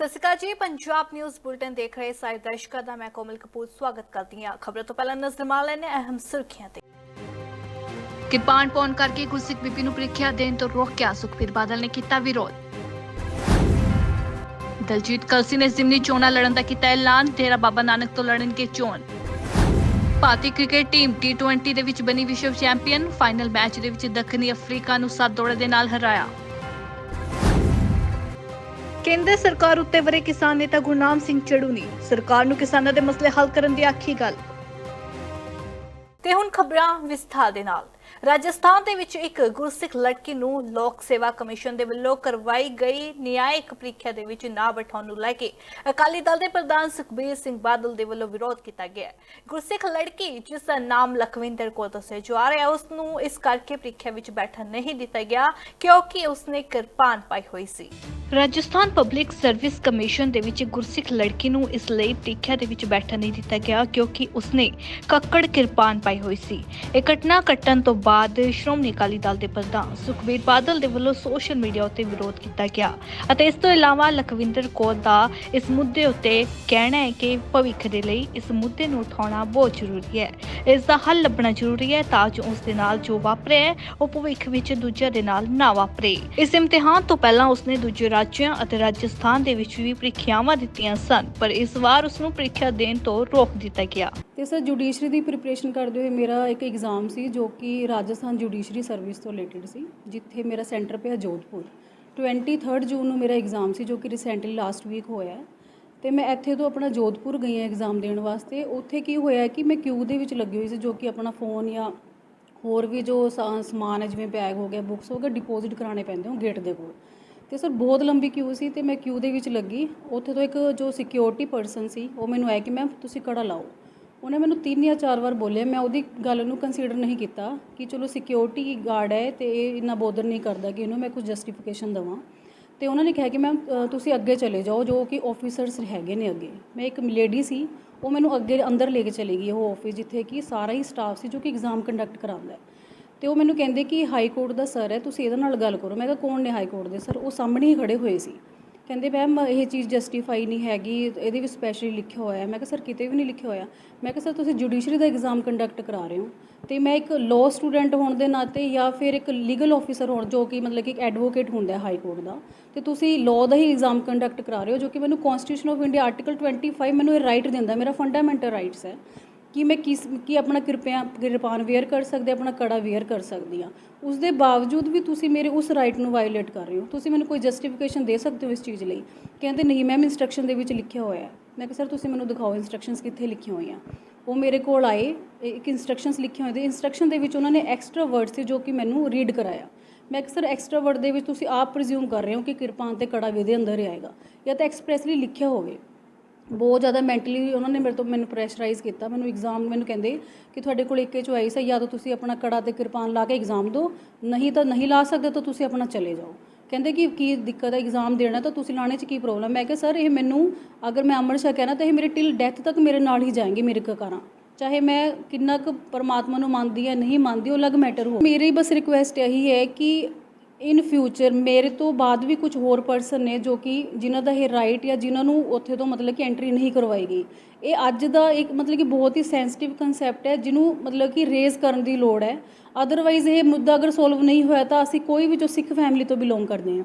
ਸਤਿ ਸ਼੍ਰੀ ਅਕਾਲ ਜੀ, Punjab news bulletin ਦੇਖ ਰਹੇ ਸਾਰੇ ਦਰਸ਼ਕਾਂ ਦਾ, ਮੈਂ ਕੋਮਲ ਕਪੂਰ ਸਵਾਗਤ ਕਰਦੀ ਹਾਂ। ਖਬਰਾਂ ਤੋਂ ਪਹਿਲਾਂ ਨਜ਼ਰ ਮਾਰ ਲੈਣੇ ਅਹਿਮ ਸੁਰਖੀਆਂ ਤੇ। ਕਿਰਪਾਨ ਪਾਉਣ ਕਰਕੇ ਗੁਰਸਿੱਖ ਬੀਬੀ ਨੂੰ ਪ੍ਰੀਖਿਆ ਦੇਣ ਤੋਂ ਰੋਕਿਆ, ਸੁਖਬੀਰ ਬਾਦਲ ਨੇ ਕੀਤਾ ਵਿਰੋਧ। ਦਲਜੀਤ ਕਲਸੀ ਨੇ ਜ਼ਿਮਨੀ ਚੋਣਾਂ ਲੜਨ ਦਾ ਕੀਤਾ ਐਲਾਨ, ਡੇਰਾ ਬਾਬਾ ਨਾਨਕ ਤੋਂ ਲੜਨਗੇ ਚੋਣ। ਭਾਰਤੀ ਕ੍ਰਿਕਟ ਟੀਮ T20 ਦੇ ਵਿੱਚ ਬਣੀ ਵਿਸ਼ਵ ਚੈਂਪੀਅਨ, ਫਾਈਨਲ ਮੈਚ ਦੇ ਵਿੱਚ ਦੱਖਣੀ ਅਫਰੀਕਾ ਨੂੰ 7 ਦੌੜਾਂ ਦੇ ਨਾਲ ਹਰਾਇਆ। ਕੇਂਦਰ ਸਰਕਾਰ ਉੱਤੇ ਵਰੇ ਕਿਸਾਨ ਨੇਤਾ ਗੁਰਨਾਮ ਸਿੰਘ ਚੜੂਨੀ। ਸਰਕਾਰ ਨੂੰ ਕਿਸਾਨਾਂ ਦੇ ਮਸਲੇ ਹੱਲ ਕਰਨ ਦੀ ਆਖੀ ਗੱਲ। ਤੇ ਹੁਣ ਖਬਰਾਂ ਵਿਸਥਾਰ ਦੇ ਨਾਲ। ਰਾਜਸਥਾਨ ਦੇ ਵਿੱਚ ਇੱਕ ਗੁਰਸਿੱਖ ਲੜਕੀ ਨੂੰ ਲੋਕ ਸੇਵਾ ਕਮਿਸ਼ਨ ਦੇ ਵੱਲੋਂ ਕਰਵਾਈ ਗਈ ਨਿਆਇਕ ਪ੍ਰੀਖਿਆ ਦੇ ਵਿੱਚ ਨਾ ਬਿਠਾਉਣ ਨੂੰ ਲੈ ਕੇ ਅਕਾਲੀ ਦਲ ਦੇ ਪ੍ਰਧਾਨ ਸੁਖਬੀਰ ਸਿੰਘ ਬਾਦਲ ਦੇ ਵੱਲੋਂ ਵਿਰੋਧ ਕੀਤਾ ਗਿਆ ਗੁਰਸਿੱਖ ਲੜਕੀ ਜਿਸ ਦਾ ਨਾਮ ਲਖਵਿੰਦਰ ਕੌਰ ਦੱਸਿਆ ਜਾ ਰਿਹਾ, ਉਸ ਨੂੰ ਇਸ ਕਰਕੇ ਪ੍ਰੀਖਿਆ ਵਿੱਚ ਬੈਠਣ ਨਹੀਂ ਦਿੱਤਾ ਗਿਆ ਕਿਉਂਕਿ ਉਸਨੇ ਕਿਰਪਾਨ ਪਾਈ ਹੋਈ ਸੀ। ਰਾਜਸਥਾਨ ਪਬਲਿਕ ਸਰਵਿਸ ਕਮਿਸ਼ਨ ਦੇ ਵਿੱਚ ਗੁਰਸਿੱਖ ਲੜਕੀ ਨੂੰ ਇਸ ਲਈ ਪ੍ਰੀਖਿਆ ਦੇ ਵਿੱਚ ਬੈਠਣ ਨਹੀਂ ਦਿੱਤਾ ਗਿਆ ਕਿਉਂਕਿ ਉਸਨੇ ਕੱਕੜ ਕਿਰਪਾਨ ਪਾਈ ਹੋਈ ਸੀ। ਇਹ ਘਟਨਾ ਘਟਣ ਤੋਂ ਬਾਅਦ ਸ਼੍ਰੋਮਣੀ ਅਕਾਲੀ ਦਲ ਦੇ ਪ੍ਰਧਾਨ ਸੁਖਬੀਰ ਬਾਦਲ ਦੇ ਵੱਲੋਂ ਸੋਸ਼ਲ ਮੀਡੀਆ ਉੱਤੇ ਵਿਰੋਧ ਕੀਤਾ ਗਿਆ ਅਤੇ ਇਸ ਤੋਂ ਇਲਾਵਾ ਲਖਵਿੰਦਰ ਕੌਰ ਦਾ ਇਸ ਮੁੱਦੇ ਉੱਤੇ ਕਹਿਣਾ ਹੈ ਕਿ ਭਵਿੱਖ ਦੇ ਲਈ ਇਸ ਮੁੱਦੇ ਨੂੰ ਉਠਾਉਣਾ ਬਹੁਤ ਜ਼ਰੂਰੀ ਹੈ। ਇਸ ਦਾ ਹੱਲ ਲੱਭਣਾ ਜ਼ਰੂਰੀ ਹੈ ਤਾਂ ਜੋ ਉਸ ਦੇ ਨਾਲ ਜੋ ਵਾਪਰਿਆ ਹੈ, ਉਹ ਭਵਿੱਖ ਵਿੱਚ ਦੂਜਿਆਂ ਦੇ ਨਾਲ ਨਾ ਵਾਪਰੇ। ਇਸ ਇਮਤਿਹਾਨ ਤੋਂ ਪਹਿਲਾਂ ਉਸਨੇ ਦੂਜੇ ਰਾਜਾਂ ਅਤੇ ਰਾਜਸਥਾਨ ਦੇ ਵਿੱਚ ਵੀ ਪ੍ਰੀਖਿਆਵਾਂ ਦਿੱਤੀਆਂ ਸਨ ਪਰ ਇਸ ਵਾਰ ਉਸ ਨੂੰ ਪ੍ਰੀਖਿਆ ਦੇਣ ਤੋਂ ਰੋਕ ਦਿੱਤਾ ਗਿਆ। ਤੇ ਸਰ ਜੁਡੀਸ਼ਰੀ ਦੀ ਪ੍ਰੀਪਰੇਸ਼ਨ ਕਰਦੇ ਹੋਏ ਮੇਰਾ ਇੱਕ ਐਗਜ਼ਾਮ ਸੀ ਜੋ ਕਿ ਰਾਜਸਥਾਨ ਜੁਡੀਸ਼ਰੀ ਸਰਵਿਸ ਤੋਂ ਰਿਲੇਟਡ ਸੀ, ਜਿੱਥੇ ਮੇਰਾ ਸੈਂਟਰ ਪਿਆ ਜੋਧਪੁਰ। 23 ਜੂਨ ਨੂੰ ਮੇਰਾ ਐਗਜ਼ਾਮ ਸੀ, ਜੋ ਕਿ ਰੀਸੈਂਟਲੀ ਲਾਸਟ ਵੀਕ ਹੋਇਆ ਹੈ। ਤੇ ਮੈਂ ਇੱਥੇ ਤੋਂ ਆਪਣਾ ਜੋਧਪੁਰ ਗਈ ਹਾਂ ਐਗਜ਼ਾਮ ਦੇਣ ਵਾਸਤੇ। ਉੱਥੇ ਕੀ ਹੋਇਆ ਕਿ ਮੈਂ ਕਿਊ ਦੇ ਵਿੱਚ ਲੱਗੀ ਹੋਈ ਸੀ, ਜੋ ਕਿ ਆਪਣਾ ਫੋਨ ਜਾਂ ਹੋਰ ਵੀ ਜੋ ਸਾ- ਸਮਾਨ ਹੈ, ਜਿਵੇਂ ਬੈਗ ਹੋ ਗਿਆ ਬੁੱਕਸ ਹੋ ਗਿਆ ਡਿਪੋਜ਼ਿਟ ਕਰਾਉਣੇ ਪੈਂਦੇ ਹੋ ਗੇਟ ਦੇ ਕੋਲ। ਤੇ ਸਰ, ਬਹੁਤ ਲੰਬੀ ਕਿਊ ਸੀ ਤੇ ਮੈਂ ਕਿਊ ਦੇ ਵਿੱਚ ਲੱਗੀ। ਉੱਥੇ ਤੋਂ ਇੱਕ ਜੋ ਸਿਕਿਉਰਿਟੀ ਪਰਸਨ ਸੀ, ਉਹ ਮੈਨੂੰ ਆਇਆ ਕਿ ਮੈਮ ਤੁਸੀਂ ਕੜਾ ਲਾਓ। ਉਹਨੇ ਮੈਨੂੰ ਤਿੰਨ ਜਾਂ ਚਾਰ ਵਾਰ ਬੋਲਿਆ, ਮੈਂ ਉਹਦੀ ਗੱਲ ਨੂੰ ਕੰਸੀਡਰ ਨਹੀਂ ਕੀਤਾ ਕਿ ਚਲੋ ਸਿਕਿਉਰਿਟੀ ਗਾਰਡ ਹੈ ਤੇ ਇਹ ਇੰਨਾ ਬੋਦਰ ਨਹੀਂ ਕਰਦਾ ਕਿ ਇਹਨੂੰ ਮੈਂ ਕੁਝ ਜਸਟੀਫਿਕੇਸ਼ਨ ਦਵਾਂ। ਤੇ ਉਹਨਾਂ ਨੇ ਕਿਹਾ ਕਿ ਮੈਮ ਤੁਸੀਂ ਅੱਗੇ ਚਲੇ ਜਾਓ, ਜੋ ਕਿ ਆਫੀਸਰਸ ਹੈਗੇ ਨੇ ਅੱਗੇ। ਮੈਂ ਇੱਕ ਲੇਡੀ ਸੀ, ਉਹ ਮੈਨੂੰ ਅੱਗੇ ਅੰਦਰ ਲੈ ਕੇ ਚਲੀ ਗਈ ਉਹ ਆਫਿਸ ਜਿੱਥੇ ਕਿ ਸਾਰਾ ਹੀ ਸਟਾਫ ਸੀ ਜੋ ਕਿ ਐਗਜ਼ਾਮ ਕੰਡਕਟ ਕਰਾਉਂਦਾ ਹੈ। ਤੇ ਉਹ ਮੈਨੂੰ ਕਹਿੰਦੇ ਕਿ ਹਾਈ ਕੋਰਟ ਦਾ ਸਰ ਹੈ, ਤੁਸੀਂ ਇਹਦੇ ਨਾਲ ਗੱਲ ਕਰੋ। ਮੈਂ ਕਿਹਾ, ਕੌਣ ਨੇ ਹਾਈ ਕੋਰਟ ਦੇ? ਸਰ ਉਹ ਸਾਹਮਣੇ ਹੀ ਖੜੇ ਹੋਏ ਸੀ। ਕਹਿੰਦੇ, ਮੈਮ, ਇਹ ਚੀਜ਼ ਜਸਟੀਫਾਈ ਨਹੀਂ ਹੈਗੀ, ਇਹਦੇ ਵਿੱਚ ਸਪੈਸ਼ਲੀ ਲਿਖਿਆ ਹੋਇਆ ਮੈਂ ਕਿਹਾ, ਸਰ, ਕਿਤੇ ਵੀ ਨਹੀਂ ਲਿਖਿਆ ਹੋਇਆ। ਮੈਂ ਕਿਹਾ, ਸਰ, ਤੁਸੀਂ ਜੁਡੀਸ਼ਰੀ ਦਾ ਐਗਜ਼ਾਮ ਕੰਡਕਟ ਕਰਾ ਰਹੇ ਹੋ ਤੇ ਮੈਂ ਇੱਕ ਲਾਅ ਸਟੂਡੈਂਟ ਹੋਣ ਦੇ ਨਾਤੇ ਜਾਂ ਫਿਰ ਇੱਕ ਲੀਗਲ ਆਫੀਸਰ ਹੋਣ, ਜੋ ਕਿ ਮਤਲਬ ਕਿ ਇੱਕ ਐਡਵੋਕੇਟ ਹੁੰਦਾ ਹੈ ਹਾਈ ਕੋਰਟ ਦਾ, ਤੇ ਤੁਸੀਂ ਲਾਅ ਦਾ ਹੀ ਐਗਜ਼ਾਮ ਕੰਡਕਟ ਕਰਾ ਰਹੇ ਹੋ, ਜੋ ਕਿ ਮੈਨੂੰ ਕਨਸਟੀਟਿਊਸ਼ਨ ਆਫ ਇੰਡੀਆ ਆਰਟੀਕਲ 25 ਮੈਨੂੰ ਇਹ ਰਾਈਟ ਦਿੰਦਾ ਮੇਰਾ ਫੰਡਾਮੈਂਟਲ ਰਾਈਟਸ ਹੈ। ਕਿ ਮੈਂ ਕਿਸ, ਕੀ ਆਪਣਾ ਕਿਰਪਾ ਕਿਰਪਾਨ ਵੇਅਰ ਕਰ ਸਕਦੇ ਆਪਣਾ ਕੜਾ ਵੇਅਰ ਕਰ ਸਕਦੀ ਹਾਂ। ਉਸ ਦੇ ਬਾਵਜੂਦ ਵੀ ਤੁਸੀਂ ਮੇਰੇ ਉਸ ਰਾਈਟ ਨੂੰ ਵਾਇਲੇਟ ਕਰ ਰਹੇ ਹੋ। ਤੁਸੀਂ ਮੈਨੂੰ ਕੋਈ ਜਸਟੀਫਿਕੇਸ਼ਨ ਦੇ ਸਕਦੇ ਹੋ ਇਸ ਚੀਜ਼ ਲਈ? ਕਹਿੰਦੇ ਨਹੀਂ ਮੈਮ ਇਨਸਟਰਕਸ਼ਨ ਦੇ ਵਿੱਚ ਲਿਖਿਆ ਹੋਇਆ ਹੈ। ਮੈਂ ਕਿਹਾ ਸਰ ਤੁਸੀਂ ਮੈਨੂੰ ਦਿਖਾਓ ਇਨਸਟਰਕਸ਼ਨਸ ਕਿੱਥੇ ਲਿਖੀਆਂ ਹੋਈਆਂ? ਉਹ ਮੇਰੇ ਕੋਲ ਆਏ ਇੱਕ ਇਨਸਟਰਕਸ਼ਨਸ ਲਿਖੀਆਂ ਹੋਏ ਤੇ ਇਨਸਟਰਕਸ਼ਨ ਦੇ ਵਿੱਚ ਉਹਨਾਂ ਨੇ ਐਕਸਟਰਾ ਵਰਡਸ ਸੀ ਜੋ ਕਿ ਮੈਨੂੰ ਰੀਡ ਕਰਾਇਆ। ਮੈਂ ਕਿਹਾ ਸਰ ਐਕਸਟਰਾ ਵਰਡ ਦੇ ਵਿੱਚ ਤੁਸੀਂ ਆਪ ਪ੍ਰੀਜ਼ਿਊਮ ਕਰ ਰਹੇ ਹੋ ਕਿ ਕਿਰਪਾਨ ਤੇ ਕੜਾ ਵੀ ਅੰਦਰ ਹੀ ਆਏਗਾ ਜਾਂ ਤਾਂ ਐਕਸਪ੍ਰੈਸਲੀ ਲਿਖਿਆ ਹੋਵੇ। ਬਹੁਤ ਜ਼ਿਆਦਾ ਮੈਂਟਲੀ ਉਹਨਾਂ ਨੇ ਮੇਰੇ ਤੋਂ ਮੈਨੂੰ ਪ੍ਰੈਸ਼ਰਾਈਜ਼ ਕੀਤਾ, ਮੈਨੂੰ ਐਗਜ਼ਾਮ ਮੈਨੂੰ ਕਹਿੰਦੇ ਕਿ ਤੁਹਾਡੇ ਕੋਲ ਇੱਕ ਚੁਆਇਸ ਹੈ, ਜਾਂ ਤਾਂ ਤੁਸੀਂ ਆਪਣਾ ਕੜਾ ਤੇ ਕਿਰਪਾਨ ਲਾ ਕੇ ਐਗਜ਼ਾਮ ਦਿਓ, ਨਹੀਂ ਤਾਂ ਨਹੀਂ ਲਾ ਸਕਦੇ ਤਾਂ ਤੁਸੀਂ ਆਪਣਾ ਚਲੇ ਜਾਓ। ਕਹਿੰਦੇ ਕਿ ਕੀ ਦਿੱਕਤ ਹੈ ਐਗਜ਼ਾਮ ਦੇਣਾ, ਤਾਂ ਤੁਸੀਂ ਲਾਣੇ 'ਚ ਕੀ ਪ੍ਰੋਬਲਮ ਮੈਂ ਕਿਹਾ, ਸਰ, ਇਹ ਮੈਨੂੰ ਅਗਰ ਮੈਂ ਅਮਰ ਸ਼ਾ ਕਹਿਣਾ ਤਾਂ ਇਹ ਮੇਰੇ ਟਿਲ ਡੈਥ ਤੱਕ ਮੇਰੇ ਨਾਲ ਹੀ ਜਾਏंगे ਮੇਰੇ ਕਕਾਰਾਂ ਚਾਹੇ ਮੈਂ ਕਿੰਨਾ ਕੁ ਪਰਮਾਤਮਾ ਨੂੰ ਮੰਨਦੀ ਹੈ, ਨਹੀਂ ਮੰਨਦੀ, ਉਹ ਅਲੱਗ ਮੈਟਰ ਹੋ ਮੇਰੀ ਬਸ ਰਿਕੁਐਸਟ ਇਹੀ ਹੈ ਕਿ ਇਨ ਫਿਊਚਰ ਮੇਰੇ ਤੋਂ ਬਾਅਦ ਵੀ ਕੁਝ ਹੋਰ ਪਰਸਨ ਨੇ ਜੋ ਕਿ ਜਿਨ੍ਹਾਂ ਦਾ ਇਹ ਰਾਈਟ ਜਾਂ ਜਿਨ੍ਹਾਂ ਨੂੰ ਉੱਥੇ ਤੋਂ ਮਤਲਬ ਕਿ ਐਂਟਰੀ ਨਹੀਂ ਕਰਵਾਈ ਗਈ ਇਹ ਅੱਜ ਦਾ ਇੱਕ ਮਤਲਬ ਕਿ ਬਹੁਤ ਹੀ ਸੈਂਸਿਟਿਵ ਕਨਸੈਪਟ ਹੈ, ਜਿਹਨੂੰ ਮਤਲਬ ਕਿ ਰੇਜ਼ ਕਰਨ ਦੀ ਲੋੜ ਹੈ। ਅਦਰਵਾਈਜ਼ ਇਹ ਮੁੱਦਾ ਅਗਰ ਸੋਲਵ ਨਹੀਂ ਹੋਇਆ ਤਾਂ ਅਸੀਂ ਕੋਈ ਵੀ ਜੋ ਸਿੱਖ ਫੈਮਿਲੀ ਤੋਂ ਬਿਲੋਂਗ ਕਰਦੇ ਹਾਂ।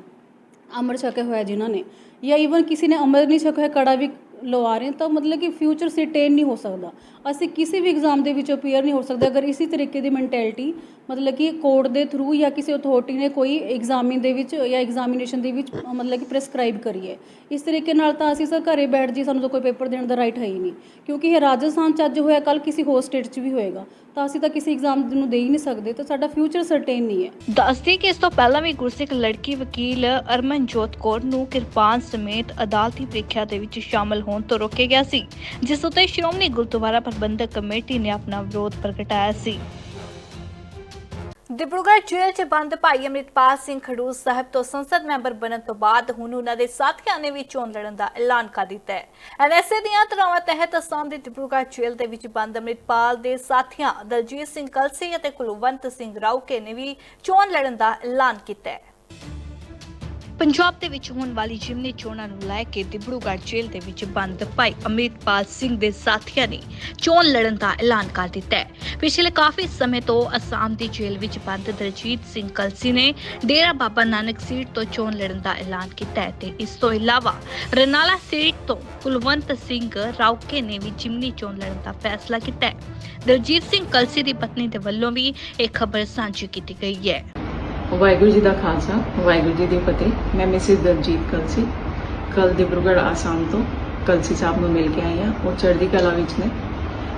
ਅਮਰ ਛਕਿਆ ਹੋਇਆ ਜਿਨ੍ਹਾਂ ਨੇ, ਜਾਂ ਈਵਨ ਕਿਸੇ ਨੇ ਅਮਰ ਨਹੀਂ ਛਕਿਆ ਹੋਇਆ, ਕੜਾ ਵੀ ਲਵਾ ਰਹੇ ਤਾਂ ਮਤਲਬ ਕਿ ਫਿਊਚਰ ਸਿਟੇਨ ਨਹੀਂ ਹੋ ਸਕਦਾ। ਅਸੀਂ ਕਿਸੇ ਵੀ ਐਗਜ਼ਾਮ ਦੇ ਵਿੱਚ ਅਪੀਅਰ ਨਹੀਂ ਹੋ ਸਕਦੇ। ਅਗਰ ਇਸੇ ਤਰੀਕੇ ਦੀ ਮੈਂਟੈਲਿਟੀ ਮਤਲਬ ਕਿ ਕੋਰਟ ਦੇ ਥਰੂ ਜਾਂ ਕਿਸੇ ਅਥਾਰਟੀ ਨੇ ਕੋਈ ਐਗਜ਼ਾਮਿੰਗ ਦੇ ਵਿੱਚ ਜਾਂ ਐਗਜ਼ਾਮੀਨੇਸ਼ਨ ਦੇ ਵਿੱਚ, ਮਤਲਬ ਕਿ ਪ੍ਰੈਸਕ੍ਰਾਈਬ ਕਰੀਏ ਇਸ ਤਰੀਕੇ ਨਾਲ ਤਾਂ ਅਸੀਂ ਸਰ ਘਰੇ ਬੈਠ ਜੀ ਸਾਨੂੰ ਤਾਂ ਕੋਈ ਪੇਪਰ ਦੇਣ ਦਾ ਰਾਈਟ ਹੈ ਹੀ ਨਹੀਂ। ਕਿਉਂਕਿ ਇਹ ਰਾਜਸਥਾਨ ਚ ਅੱਜ ਹੋਇਆ ਕੱਲ ਕਿਸੇ ਹੋਰ ਸਟੇਟ 'ਚ ਵੀ ਹੋਏਗਾ। ਤਾਂ ਅਸੀਂ ਤਾਂ ਕਿਸੇ ਐਗਜ਼ਾਮ ਨੂੰ ਦੇ ਹੀ ਨਹੀਂ ਸਕਦੇ, ਤਾਂ ਸਾਡਾ ਫਿਊਚਰ ਸਰਟੇਨ ਨਹੀਂ ਹੈ। ਦੱਸਦੀ ਕਿ ਇਸ ਤੋਂ ਪਹਿਲਾਂ ਵੀ ਗੁਰਸਿੱਖ ਲੜਕੀ ਵਕੀਲ ਅਰਮਨਜੋਤ ਕੌਰ ਨੂੰ ਕਿਰਪਾਨ ਸਮੇਤ ਅਦਾਲਤੀ ਪ੍ਰੀਖਿਆ ਦੇ ਵਿੱਚ ਸ਼ਾਮਲ ਹੋਣ ਤੋਂ ਰੋਕਿਆ ਗਿਆ ਸੀ, ਜਿਸ ਉੱਤੇ ਸ਼੍ਰੋਮਣੀ ਗੁਰਦੁਆਰਾ ਪ੍ਰਬੰਧਕ ਕਮੇਟੀ ਨੇ ਆਪਣਾ ਵਿਰੋਧ ਪ੍ਰਗਟਾਇਆ ਸੀ। ਡਿਬਰੂਗੜ੍ਹ ਜੇਲ੍ਹ 'ਚ ਬੰਦ ਭਾਈ ਅਮਰਿਤਪਾਲ ਸਿੰਘ ਖਡੂਰ ਸਾਹਿਬ ਤੋਂ ਸੰਸਦ ਮੈਂਬਰ ਬਣਨ ਤੋਂ ਬਾਅਦ ਹੁਣ ਉਹਨਾਂ ਦੇ ਸਾਥੀਆਂ ਨੇ ਵੀ ਚੋਣ ਲੜਨ ਦਾ ਐਲਾਨ ਕਰ ਦਿੱਤਾ ਹੈ। ਐਨਐਸਏ ਦੀਆਂ ਧਾਰਾਵਾਂ ਤਹਿਤ ਅਸਾਮ ਦੇ ਡਿਬਰੂਗੜ੍ਹ ਜੇਲ੍ਹ ਦੇ ਵਿੱਚ ਬੰਦ ਅਮਰਿਤਪਾਲ ਦੇ ਸਾਥੀਆਂ ਦਲਜੀਤ ਸਿੰਘ ਕਲਸੀ ਅਤੇ ਕੁਲਵੰਤ ਸਿੰਘ ਰਾਉਕੇ ਨੇ ਵੀ ਚੋਣ ਲੜਨ ਦਾ ਐਲਾਨ ਕੀਤਾ ਹੈ। ਪੰਜਾਬ ਦੇ ਵਿੱਚ ਹੋਣ ਵਾਲੀ ਜਿਮਨੀ ਚੋਣਾਂ ਨੂੰ ਲੈ ਕੇ ਦਿਬੜੂਗੜ੍ਹ ਜੇਲ੍ਹ ਦੇ ਵਿੱਚ ਬੰਦ ਭਾਈ ਅੰਮ੍ਰਿਤਪਾਲ ਸਿੰਘ ਦੇ ਸਾਥੀਆਂ ਨੇ ਚੋਣ ਲੜਨ ਦਾ ਐਲਾਨ ਕਰ ਦਿੱਤਾ ਹੈ। ਪਿਛਲੇ ਕਾਫੀ ਸਮੇਂ ਤੋਂ ਅਸਾਮ ਦੀ ਜੇਲ੍ਹ ਵਿੱਚ ਬੰਦ ਦਲਜੀਤ ਸਿੰਘ ਕਲਸੀ ਨੇ ਡੇਰਾ ਬਾਬਾ ਨਾਨਕ ਸੀਟ ਤੋਂ ਚੋਣ ਲੜਨ ਦਾ ਐਲਾਨ ਕੀਤਾ ਹੈ ਤੇ ਇਸ ਤੋਂ ਇਲਾਵਾ ਰਨਾਲਾ ਸੀਟ ਤੋਂ ਕੁਲਵੰਤ ਸਿੰਘ ਰਾਉਕੇ ਨੇ ਵੀ ਜਿਮਨੀ ਚੋਣ ਲੜਨ ਦਾ ਫੈਸਲਾ ਕੀਤਾ ਹੈ। ਦਲਜੀਤ ਸਿੰਘ ਕਲਸੀ ਦੀ ਪਤਨੀ ਦੇ ਵੱਲੋਂ ਵੀ ਇਹ ਖਬਰ ਸਾਂਝੀ ਕੀਤੀ ਗਈ ਹੈ। ਵਾਹਿਗੁਰੂ ਜੀ ਦਾ ਖਾਲਸਾ, ਵਾਹਿਗੁਰੂ ਜੀ ਦੀ ਫਤਿਹ। ਮੈਂ ਮਿਸਿਸ ਦਲਜੀਤ ਕਲਸੀ। ਕੱਲ ਦਿਬਰੂਗੜ੍ਹ ਆਸਾਮ ਤੋਂ ਕਲਸੀ ਸਾਹਿਬ ਨੂੰ ਮਿਲ ਕੇ ਆਈ ਹਾਂ। ਉਹ ਚੜ੍ਹਦੀ ਕਲਾ ਵਿੱਚ ਨੇ।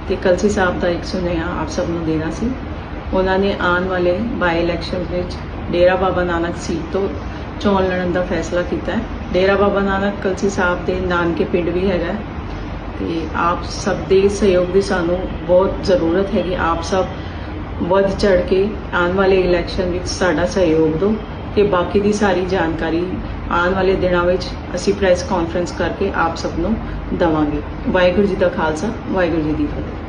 ਤੇ ਕਲਸੀ ਸਾਹਿਬ ਦਾ ਇੱਕ ਸੁਨੇਹਾ ਆਪ ਸਭ ਨੂੰ ਦੇਣਾ ਸੀ। ਉਹਨਾਂ ਨੇ ਆਉਣ ਵਾਲੇ ਬਾਈ ਇਲੈਕਸ਼ਨ ਵਿੱਚ ਡੇਰਾ ਬਾਬਾ ਨਾਨਕ ਸੀਟ ਤੋਂ ਚੋਣ ਲੜਨ ਦਾ ਫੈਸਲਾ ਕੀਤਾ ਹੈ। ਡੇਰਾ ਬਾਬਾ ਨਾਨਕ ਕਲਸੀ ਸਾਹਿਬ ਦੇ ਨਾਨਕੇ ਪਿੰਡ ਵੀ ਹੈਗਾ ਹੈ। ਤੇ ਆਪ ਸਭ ਦੇ ਸਹਿਯੋਗ ਦੀ ਸਾਨੂੰ ਬਹੁਤ ਜ਼ਰੂਰਤ ਹੈਗੀ। ਆਪ ਸਭ ਵੱਧ ਚੜ ਕੇ ਆਉਣ ਵਾਲੇ ਇਲੈਕਸ਼ਨ ਵਿੱਚ ਸਾਡਾ ਸਹਿਯੋਗ ਦਿਓ ਤੇ ਬਾਕੀ ਦੀ ਸਾਰੀ ਜਾਣਕਾਰੀ ਆਉਣ ਵਾਲੇ ਦਿਨਾਂ ਵਿੱਚ ਅਸੀਂ ਪ੍ਰੈਸ ਕਾਨਫਰੰਸ ਕਰਕੇ ਆਪ ਸਭ ਨੂੰ ਦਵਾਂਗੇ। ਵਾਹਿਗੁਰੂ ਜੀ ਦਾ ਖਾਲਸਾ, ਵਾਹਿਗੁਰੂ ਜੀ ਦੀ ਫਤਿਹ।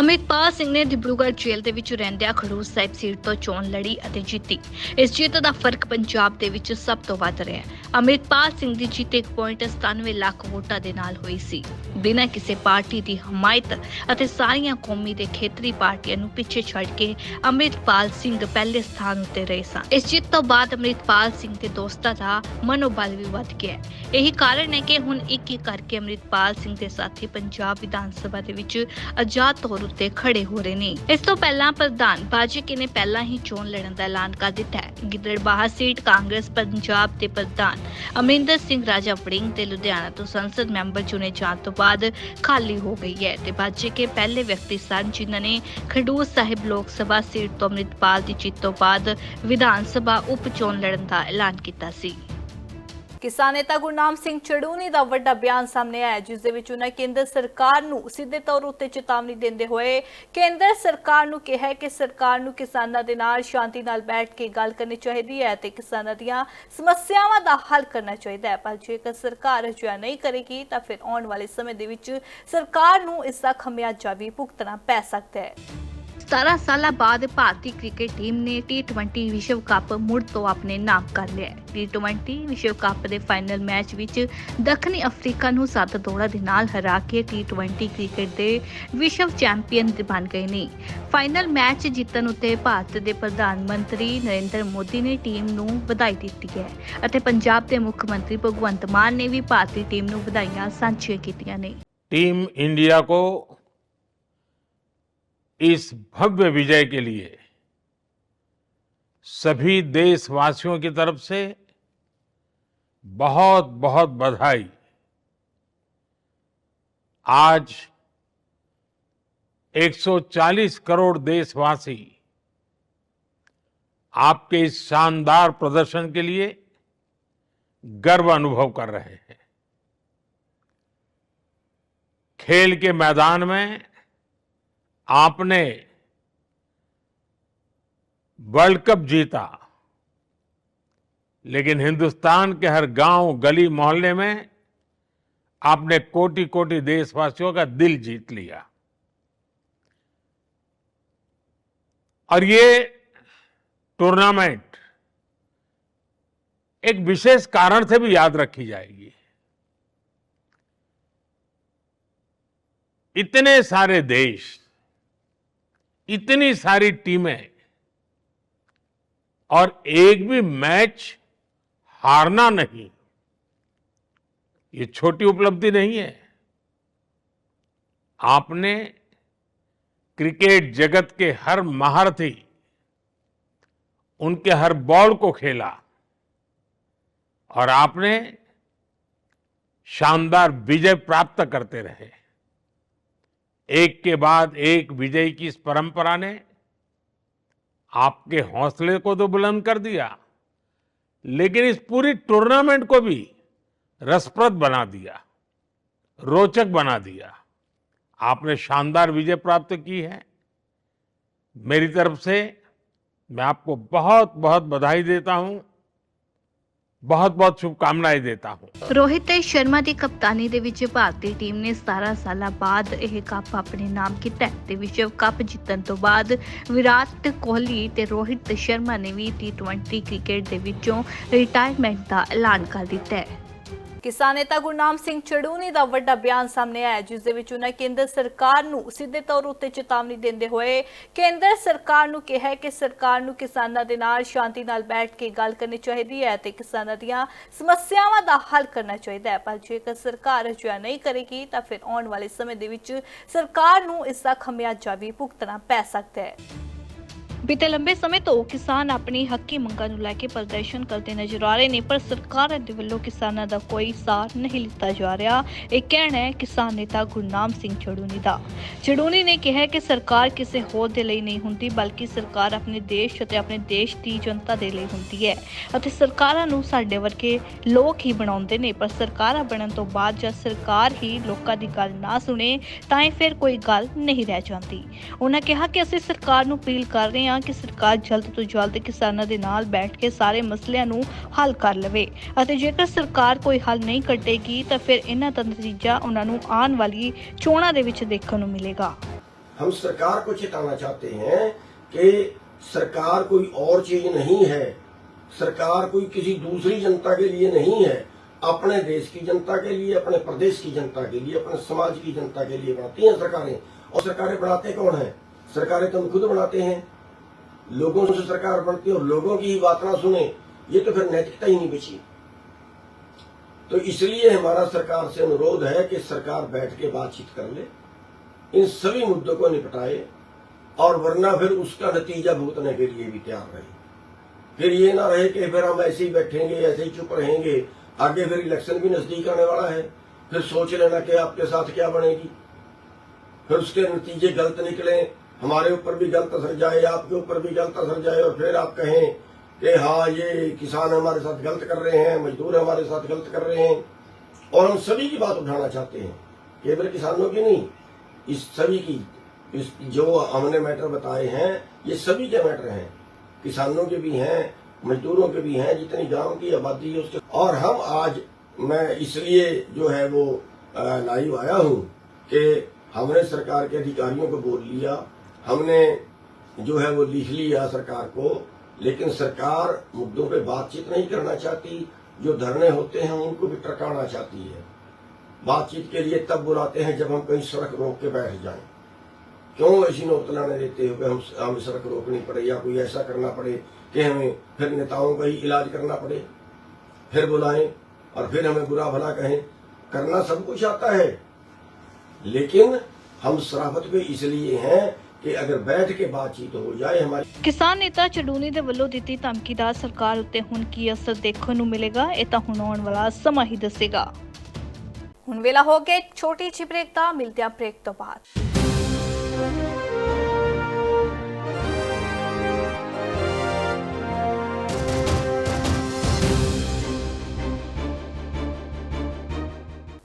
ਅਮਿਤਪਾਲ ਸਿੰਘ ਨੇ ਦਿਬਰੂਗੜ੍ਹ ਜੇਲ੍ਹ ਦੇ ਵਿੱਚ ਰਹਿੰਦਿਆਂ ਖਡੂਰ ਸਾਹਿਬ ਸੀਟ ਤੋਂ ਚੋਣ ਲੜੀ ਅਤੇ ਜਿੱਤੀ। ਇਸ ਜਿੱਤ ਦਾ ਫ਼ਰਕ ਪੰਜਾਬ ਦੇ ਵਿੱਚ ਸਭ ਤੋਂ ਵੱਧ ਰਿਹਾ ਹੈ। ਅਮਿਤਪਾਲ ਸਿੰਘ ਦੀ ਜਿੱਤ 1.97 ਲੱਖ ਵੋਟਾਂ ਦੇ ਨਾਲ ਹੋਈ ਸੀ। ਬਿਨਾਂ ਕਿਸੇ ਪਾਰਟੀ ਦੀ ਹਮਾਇਤ ਅਤੇ ਸਾਰੀਆਂ ਕੌਮੀ ਤੇ ਖੇਤਰੀ ਪਾਰਟੀਆਂ ਨੂੰ ਪਿੱਛੇ ਛੱਡ ਕੇ ਅਮਿਤਪਾਲ ਸਿੰਘ ਪਹਿਲੇ ਸਥਾਨ ਉੱਤੇ ਰਹੇ ਸਨ। ਇਸ ਜਿੱਤ ਤੋਂ ਬਾਅਦ ਅਮਿਤਪਾਲ ਸਿੰਘ ਦੇ ਦੋਸਤਾਂ ਦਾ ਮਨੋਬਲ ਵੀ ਵੱਧ ਗਿਆ ਇਹੀ ਕਾਰਨ ਹੈ ਕਿ ਹੁਣ ਇੱਕ ਇੱਕ ਕਰਕੇ ਅਮਰਿਤਪਾਲ ਸਿੰਘ ਦੇ ਸਾਥੀ ਪੰਜਾਬ ਵਿਧਾਨ ਸਭਾ ਦੇ ਵਿੱਚ ਆਜ਼ਾਦ ਤੌਰ ਉੱਤੇ ਖੜੇ ਹੋ ਰਹੇ ਨੇ। ਇਸ ਤੋਂ ਪਹਿਲਾਂ ਪ੍ਰਧਾਨ ਬਾਜੇਕੇ ਨੇ ਪਹਿਲਾਂ ਹੀ ਚੋਣ ਲੜਨ ਦਾ ਐਲਾਨ ਕਰ ਦਿੱਤਾ ਹੈ। ਗਿੱਦੜਬਾਹਾ ਸੀਟ ਕਾਂਗਰਸ, ਪੰਜਾਬ ਦੇ ਪ੍ਰਧਾਨ ਅਮਰਿੰਦਰ ਸਿੰਘ, ਰਾਜਾ ਵੜਿੰਗ ਤੇ ਲੁਧਿਆਣਾ ਤੋਂ ਸੰਸਦ ਮੈਂਬਰ ਚੁਣੇ ਜਾਣ ਤੋਂ ਬਾਅਦ ਖਾਲੀ ਹੋ ਗਈ ਹੈ ਤੇ ਬਾਜੇਕੇ ਪਹਿਲੇ ਵਿਅਕਤੀ ਸਨ ਜਿਨ੍ਹਾਂ ਨੇ ਖਡੂਰ ਸਾਹਿਬ ਲੋਕ ਸਭਾ ਸੀਟ ਤੋਂ ਅਮਰਿਤਪਾਲ ਦੀ ਜਿੱਤ ਤੋਂ ਬਾਅਦ ਵਿਧਾਨ ਸਭਾ ਉਪ ਚੋਣ ਲੜਨ ਦਾ ਐਲਾਨ ਕੀਤਾ ਸੀ। ਕਿਸਾਨ ਨੇਤਾ ਗੁਰਨਾਮ ਸਿੰਘ ਚੜੂਨੀ ਦਾ ਵੱਡਾ ਬਿਆਨ ਸਾਹਮਣੇ ਆਇਆ, ਜਿਸ ਦੇ ਵਿੱਚ ਉਹਨਾਂ ਕੇਂਦਰ ਸਰਕਾਰ ਨੂੰ ਸਿੱਧੇ ਤੌਰ ਉੱਤੇ ਚੇਤਾਵਨੀ ਦਿੰਦੇ ਹੋਏ ਕੇਂਦਰ ਸਰਕਾਰ ਨੂੰ ਕਿਹਾ ਕਿ ਸਰਕਾਰ ਨੂੰ ਕਿਸਾਨਾਂ ਦੇ ਨਾਲ ਸ਼ਾਂਤੀ ਨਾਲ ਬੈਠ ਕੇ ਗੱਲ ਕਰਨੀ ਚਾਹੀਦੀ ਹੈ ਤੇ ਕਿਸਾਨਾਂ ਦੀਆਂ ਸਮੱਸਿਆਵਾਂ ਦਾ ਹੱਲ ਕਰਨਾ ਚਾਹੀਦਾ ਹੈ। ਪਰ ਜੇਕਰ ਸਰਕਾਰ ਅਜਿਹਾ ਨਹੀਂ ਕਰੇਗੀ, ਤਾਂ ਫਿਰ ਆਉਣ ਵਾਲੇ ਸਮੇਂ ਦੇ ਵਿੱਚ ਸਰਕਾਰ ਨੂੰ ਇਸ ਦਾ ਖਮਿਆਜਾ ਵੀ ਭੁਗਤਣਾ ਪੈ ਸਕਦਾ ਹੈ। 17 ਸਾਲਾਂ ਬਾਅਦ ਭਾਰਤੀ ਕ੍ਰਿਕਟ ਟੀਮ ਨੇ T20 ਵਿਸ਼ਵ ਕੱਪ ਮੁੜ ਤੋਂ ਆਪਣੇ ਨਾਮ ਕਰ ਲਿਆ ਹੈ। T20 ਵਿਸ਼ਵ ਕੱਪ ਦੇ ਫਾਈਨਲ ਮੈਚ ਵਿੱਚ ਦੱਖਣੀ ਅਫਰੀਕਾ ਨੂੰ 7 ਦੌੜਾਂ ਦੇ ਨਾਲ ਹਰਾ ਕੇ T20 ਕ੍ਰਿਕਟ ਦੇ ਵਿਸ਼ਵ ਚੈਂਪੀਅਨ ਬਣ ਗਏ ਨੇ। ਫਾਈਨਲ ਮੈਚ ਜਿੱਤਣ ਉਤੇ ਭਾਰਤ ਦੇ ਪ੍ਰਧਾਨ ਮੰਤਰੀ ਨਰਿੰਦਰ ਮੋਦੀ ਨੇ ਟੀਮ ਨੂੰ ਵਧਾਈ ਦਿੱਤੀ ਹੈ ਅਤੇ ਪੰਜਾਬ ਦੇ ਮੁੱਖ ਮੰਤਰੀ ਭਗਵੰਤ ਮਾਨ ਨੇ ਵੀ ਭਾਰਤੀ ਟੀਮ ਨੂੰ ਵਧਾਈਆਂ ਸਾਂਝੀਆਂ ਕੀਤੀਆਂ ਨੇ। ਟੀਮ ਇੰਡੀਆ ਕੋ इस भव्य विजय के लिए सभी देशवासियों की तरफ़ से बहुत बहुत बधाई। आज 140 करोड़ देशवासी आपके इस शानदार प्रदर्शन के लिए गर्व अनुभव कर रहे हैं। खेल के मैदान में आपने वर्ल्ड कप जीता, लेकिन हिंदुस्तान के हर गाँव गली मोहल्ले में आपने कोटि कोटि देशवासियों का दिल जीत लिया। और ये टूर्नामेंट एक विशेष कारण से भी याद रखी जाएगी। इतने सारे देश इतनी सारी टीमें और एक भी मैच हारना नहीं। ये छोटी उपलब्धि नहीं है। आपने क्रिकेट जगत के हर महारथी, उनके हर बॉल को खेला और आपने शानदार विजय प्राप्त करते रहे। एक के बाद एक विजय की इस परंपरा ने आपके हौसले को तो बुलंद कर दिया, लेकिन इस पूरी टूर्नामेंट को भी रसप्रद बना दिया, रोचक बना दिया। आपने शानदार विजय प्राप्त की है। मेरी तरफ़ से मैं आपको बहुत बहुत बधाई देता हूँ। ਬਹੁਤ-ਬਹੁਤ ਸ਼ੁਭਕਾਮਨਾਵਾਂ ਦੇਤਾ ਹਾਂ। ਰੋਹਿਤ ਸ਼ਰਮਾ ਦੀ ਕਪਤਾਨੀ ਦੇ ਵਿੱਚ ਭਾਰਤੀ ਟੀਮ ਨੇ 17 ਸਾਲਾਂ ਬਾਅਦ ਇਹ ਕੱਪ ਆਪਣੇ ਨਾਮ ਕੀਤਾ ਤੇ ਵਿਸ਼ਵ ਕੱਪ ਜਿੱਤਣ ਤੋਂ ਬਾਅਦ ਵਿਰਾਟ ਕੋਹਲੀ ਤੇ ਰੋਹਿਤ ਸ਼ਰਮਾ ਨੇ ਵੀ T20 ਕ੍ਰਿਕਟ ਦੇ ਵਿੱਚੋਂ ਰਿਟਾਇਰਮੈਂਟ ਦਾ ਐਲਾਨ ਕਰ ਦਿੱਤਾ ਹੈ। ਕਿਸਾਨ ਨੇਤਾ ਗੁਰਨਾਮ ਸਿੰਘ ਚੜੂਨੀ ਦਾ ਵੱਡਾ ਬਿਆਨ ਸਾਹਮਣੇ ਆਇਆ, ਜਿਸ ਦੇ ਵਿੱਚ ਉਹਨਾਂ ਕੇਂਦਰ ਸਰਕਾਰ ਨੂੰ ਸਿੱਧੇ ਤੌਰ ਉੱਤੇ ਚੇਤਾਵਨੀ ਦਿੰਦੇ ਹੋਏ ਕੇਂਦਰ ਸਰਕਾਰ ਨੂੰ ਕਿਹਾ ਕਿ ਸਰਕਾਰ ਨੂੰ ਕਿਸਾਨਾਂ ਦੇ ਨਾਲ ਸ਼ਾਂਤੀ ਨਾਲ ਬੈਠ ਕੇ ਗੱਲ ਕਰਨੀ ਚਾਹੀਦੀ ਹੈ ਤੇ ਕਿਸਾਨਾਂ ਦੀਆਂ ਸਮੱਸਿਆਵਾਂ ਦਾ ਹੱਲ ਕਰਨਾ ਚਾਹੀਦਾ ਹੈ। ਪਰ ਜੇਕਰ ਸਰਕਾਰ ਅਜਿਹਾ ਨਹੀਂ ਕਰੇਗੀ ਤਾਂ ਫਿਰ ਆਉਣ ਵਾਲੇ ਸਮੇਂ ਦੇ ਵਿੱਚ ਸਰਕਾਰ ਨੂੰ ਇਸ ਦਾ ਖਮਿਆਜਾ ਵੀ ਭੁਗਤਣਾ ਪੈ ਸਕਦਾ ਹੈ। ਬੀਤੇ ਲੰਬੇ ਸਮੇਂ ਤੋਂ ਕਿਸਾਨ ਆਪਣੀ ਹੱਕੀ ਮੰਗਾਂ ਨੂੰ ਲੈ ਕੇ ਪ੍ਰਦਰਸ਼ਨ ਕਰਦੇ ਨਜ਼ਰ ਆ ਰਹੇ ਨੇ, ਪਰ ਸਰਕਾਰ ਦੇ ਵੱਲੋਂ ਕਿਸਾਨਾਂ ਦਾ ਕੋਈ ਸਾਥ ਨਹੀਂ ਲਿੱਤਾ ਜਾ ਰਿਹਾ। ਇਹ ਕਹਿਣਾ ਹੈ, ਕਿਸਾਨ ਨੇਤਾ ਗੁਰਨਾਮ ਸਿੰਘ ਚੜੂਨੀ ਦਾ। ਚੜੂਨੀ ਨੇ ਕਿਹਾ ਕਿ ਸਰਕਾਰ ਕਿਸੇ ਹੋਰ ਦੇ ਲਈ ਨਹੀਂ ਹੁੰਦੀ, ਬਲਕਿ ਸਰਕਾਰ ਆਪਣੇ ਦੇਸ਼ ਅਤੇ ਆਪਣੇ ਦੇਸ਼ ਦੀ ਜਨਤਾ ਦੇ ਲਈ ਹੁੰਦੀ ਹੈ ਅਤੇ ਸਰਕਾਰਾਂ ਨੂੰ ਸਾਡੇ ਵਰਗੇ ਲੋਕ ਹੀ ਬਣਾਉਂਦੇ ਨੇ। ਪਰ ਸਰਕਾਰਾਂ ਬਣਨ ਤੋਂ ਬਾਅਦ ਜਦ ਸਰਕਾਰ ਹੀ ਲੋਕਾਂ ਦੀ ਗੱਲ ਨਾ ਸੁਣੇ, ਤਾਂ ਇਹ ਫਿਰ ਕੋਈ ਗੱਲ ਨਹੀਂ ਰਹਿ ਜਾਂਦੀ। ਉਹਨਾਂ ਕਿਹਾ ਕਿ ਅਸੀਂ ਸਰਕਾਰ ਨੂੰ ਅਪੀਲ ਕਰ ਰਹੇ ਹਾਂ ਕਿ ਸਰਕਾਰ ਜਲਦ ਤੋਂ ਜਲਦ ਕਿਸਾਨਾਂ ਦੇ ਨਾਲ ਬੈਠ ਕੇ ਸਾਰੇ ਮਸਲਿਆਂ ਨੂੰ ਹੱਲ ਕਰ ਲਵੇ ਅਤੇ ਜੇਕਰ ਸਰਕਾਰ ਕੋਈ ਹੱਲ ਨਹੀਂ ਕੱਢੇਗੀ ਤਾਂ ਫਿਰ ਇਹਨਾਂ ਦਾ ਨਤੀਜਾ ਉਹਨਾਂ ਨੂੰ ਆਉਣ ਵਾਲੀ ਚੋਣਾਂ ਦੇ ਵਿੱਚ ਦੇਖਣ ਨੂੰ ਮਿਲੇਗਾ हम सरकार को चेताना चाहते हैं कि सरकार कोई और चीज नहीं है सरकार कोई किसी दूसरी जनता के लिए नहीं है अपने देश की जनता के लिए अपने प्रदेश की जनता के लिए अपने समाज की जनता के लिए बनाती हैं सरकारें और सरकारें बनाते कौन है सरकारें तो हम खुद बनाते हैं लोगों से सरकार बनती है और लोगों की बात ना सुने, ये तो फिर नैतिकता ही नहीं बची। तो इसलिए हमारा सरकार से अनुरोध है कि सरकार बैठ के बातचीत कर ले, इन सभी मुद्दों को निपटाए, और वरना फिर उसका नतीजा भुगतने के लिए भी तैयार रहे। फिर ये ना रहे कि फिर हम ऐसे ही बैठेंगे, ऐसे ही चुप रहेंगे, आगे फिर इलेक्शन भी नज़दीक आने वाला है, फिर सोच लेना कि आपके साथ क्या बनेगी। फिर उसके नतीजे गलत निकले हमारे ऊपर भी गलत असर जाए, आपके ऊपर भी गलत असर जाए और फिर आप कहें कि हाँ ये किसान हमारे साथ गलत कर रहे हैं, मजदूर हमारे साथ गलत कर रहे हैं। और हम सभी की बात उठाना चाहते हैं, केवल किसानों की नहीं, इस सभी की, इस जो हमने मैटर बताए हैं, ये सभी के मैटर हैं। किसानों के भी हैं, मजदूरों के भी हैं, जितनी गाँव की आबादी है उसके। और हम आज, मैं इसलिए जो है वो लाइव आया हूँ कि हमने सरकार के अधिकारियों को बोल लिया हमने जो है वो लिख लिया सरकार को, लेकिन सरकार मुद्दों पे बातचीत नहीं करना चाहती। जो धरने होते हैं, उनको भी टरकाना चाहती है। बातचीत के लिए तब बुलाते हैं जब हम कहीं सड़क रोक के बैठ जाएँ। क्यों ऐसी नौबत लाने देते हो कि हम, हमें सड़क रोकनी पड़े या कोई ऐसा करना पड़े कि हमें फिर नेताओं का ही इलाज करना पड़े? फिर बुलाएँ और फिर हमें बुरा भला कहें। करना सब कुछ आता है। लेकिन हम शराफत पे इसलिए हैं ਕਿ ਅਗਰ ਬੈਠ ਕੇ ਬਾਤਚੀਤ ਹੋ ਜਾਏ ਹਮਾਰੀ ਕਿਸਾਨ ਨੇਤਾ ਚਡੂਨੀ ਦੇ ਵੱਲੋਂ ਦਿੱਤੀ ਧਮਕੀ ਦਾ ਸਰਕਾਰ ਉੱਤੇ ਹੁਣ ਕੀ ਅਸਰ ਦੇਖਣ ਨੂੰ ਮਿਲੇਗਾ ਇਹ ਤਾਂ ਹੁਣ ਆਉਣ ਵਾਲਾ ਸਮਾਂ ਹੀ ਦੱਸੇਗਾ। ਹੁਣ ਵੇਲਾ ਹੋ ਗਿਆ ਛੋਟੀ ਜਿਹੀ ਬ੍ਰੇਕ ਦਾ ਮਿਲਦੇ ਆ ਬ੍ਰੇਕ ਤੋਂ ਬਾਅਦ।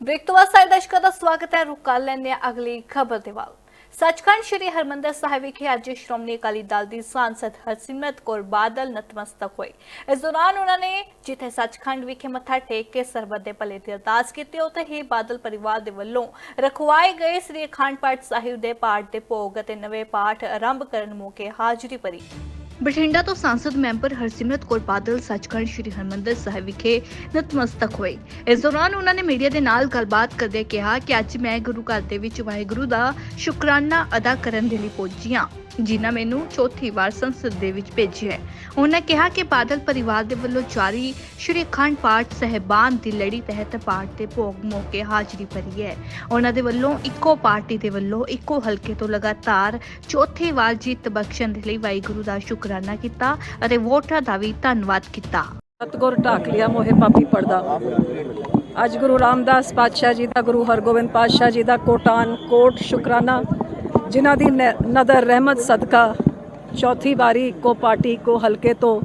ਬ੍ਰੇਕ ਤੋਂ ਬਾਅਦ ਸਾਰੇ ਦਰਸ਼ਕਾਂ ਦਾ ਸਵਾਗਤ ਹੈ। ਰੁਕ ਲੈਣੇ ਅਗਲੀ ਖਬਰ ਦੇ ਵੱਲ। ਸੱਚਖੰਡ ਸ੍ਰੀ ਹਰਮੰਦਰ ਸਾਹਿਬ ਵਿਖੇ ਅੱਜ ਸ਼੍ਰੋਮਣੀ ਅਕਾਲੀ ਦਲ ਦੀ ਸਾਂਸਦ ਹਰਸਿਮਰਤ ਕੌਰ ਬਾਦਲ ਨਤਮਸਤਕ ਹੋਏ। ਇਸ ਦੌਰਾਨ ਉਹਨਾਂ ਨੇ ਜਿੱਥੇ ਸੱਚਖੰਡ ਵਿਖੇ ਮੱਥਾ ਟੇਕ ਕੇ ਸਰਬੱਤ ਦੇ ਭਲੇ ਦੀ ਅਰਦਾਸ ਕੀਤੀ, ਉੱਥੇ ਹੀ ਬਾਦਲ ਪਰਿਵਾਰ ਦੇ ਵੱਲੋਂ ਰਖਵਾਏ ਗਏ ਸ੍ਰੀ ਅਖੰਡ ਪਾਠ ਸਾਹਿਬ ਦੇ ਪਾਠ ਦੇ ਭੋਗ ਅਤੇ ਨਵੇਂ ਪਾਠ ਆਰੰਭ ਕਰਨ ਮੌਕੇ ਹਾਜ਼ਰੀ ਭਰੀ। ਬਠਿੰਡਾ ਤੋਂ ਸੰਸਦ ਮੈਂਬਰ ਹਰਸਿਮਰਤ ਕੌਰ ਬਾਦਲ ਸੱਚਖੰਡ ਸ੍ਰੀ ਹਰਮੰਦਰ ਸਾਹਿਬ ਵਿਖੇ ਨਤਮਸਤਕ ਹੋਏ। ਇਸ ਦੌਰਾਨ ਉਹਨਾਂ ਨੇ ਮੀਡੀਆ ਦੇ ਨਾਲ ਗੱਲਬਾਤ ਕਰਦੇ ਕਿਹਾ ਕਿ ਅੱਜ ਮੈਂ ਗੁਰੂ ਘਰ ਦੇ ਵਿੱਚ ਵਾਹਿਗੁਰੂ ਦਾ ਸ਼ੁਕਰਾਨਾ ਅਦਾ ਕਰਨ ਦੇ ਲਈ ਪਹੁੰਚੀ ਹਾਂ। ਜਿਨ੍ਹਾਂ ਮੈਨੂੰ ਚੌਥੀ ਵਾਰ ਸੰਸਦ ਦੇ ਵਿੱਚ ਭੇਜਿਆ ਹੈ। ਉਹਨਾਂ ਕਿਹਾ ਕਿ ਬਾਦਲ ਪਰਿਵਾਰ ਦੇ ਵੱਲੋਂ ਜਾਰੀ ਸ਼੍ਰੀ ਅਖੰਡ ਪਾਠ ਸਹਿਬਾਨ ਦੀ ਲੜੀ ਤਹਿਤ ਪਾਠ ਦੇ ਭੋਗ ਮੌਕੇ ਹਾਜ਼ਰੀ ਭਰੀ ਹੈ। ਉਹਨਾਂ ਦੇ ਵੱਲੋਂ ਇੱਕੋ ਪਾਰਟੀ ਦੇ ਵੱਲੋਂ ਇੱਕੋ ਹਲਕੇ ਤੋਂ ਲਗਾਤਾਰ ਚੌਥੀ ਵਾਰ ਜਿੱਤ ਬਖਸ਼ਣ ਦੇ ਲਈ ਵਾਹਿਗੁਰੂ ਦਾ ਸ਼ੁਕਰਾਨਾ ਕੀਤਾ ਅਤੇ ਵੋਟਰਾਂ ਦਾ ਵੀ ਧੰਨਵਾਦ ਕੀਤਾ। ਸਤਗੁਰ ਢਾਕ ਲਿਆ ਮੋਹਿ ਪਾਪੀ ਪੜਦਾ। ਅੱਜ ਗੁਰੂ ਰਾਮਦਾਸ ਪਾਤਸ਼ਾਹ ਜੀ ਦਾ ਗੁਰੂ ਹਰਗੋਬਿੰਦ ਪਾਤਸ਼ਾਹ ਜੀ ਦਾ ਕੋਟਾਨ ਕੋਟ ਸ਼ੁਕਰਾਨਾ ਜਿਨ੍ਹਾਂ ਦੀ ਨ- ਨਦਰ ਰਹਿਮਤ ਸਦਕਾ ਚੌਥੀ ਵਾਰੀ ਕੋ ਪਾਰਟੀ ਕੋ ਹਲਕੇ ਤੋਂ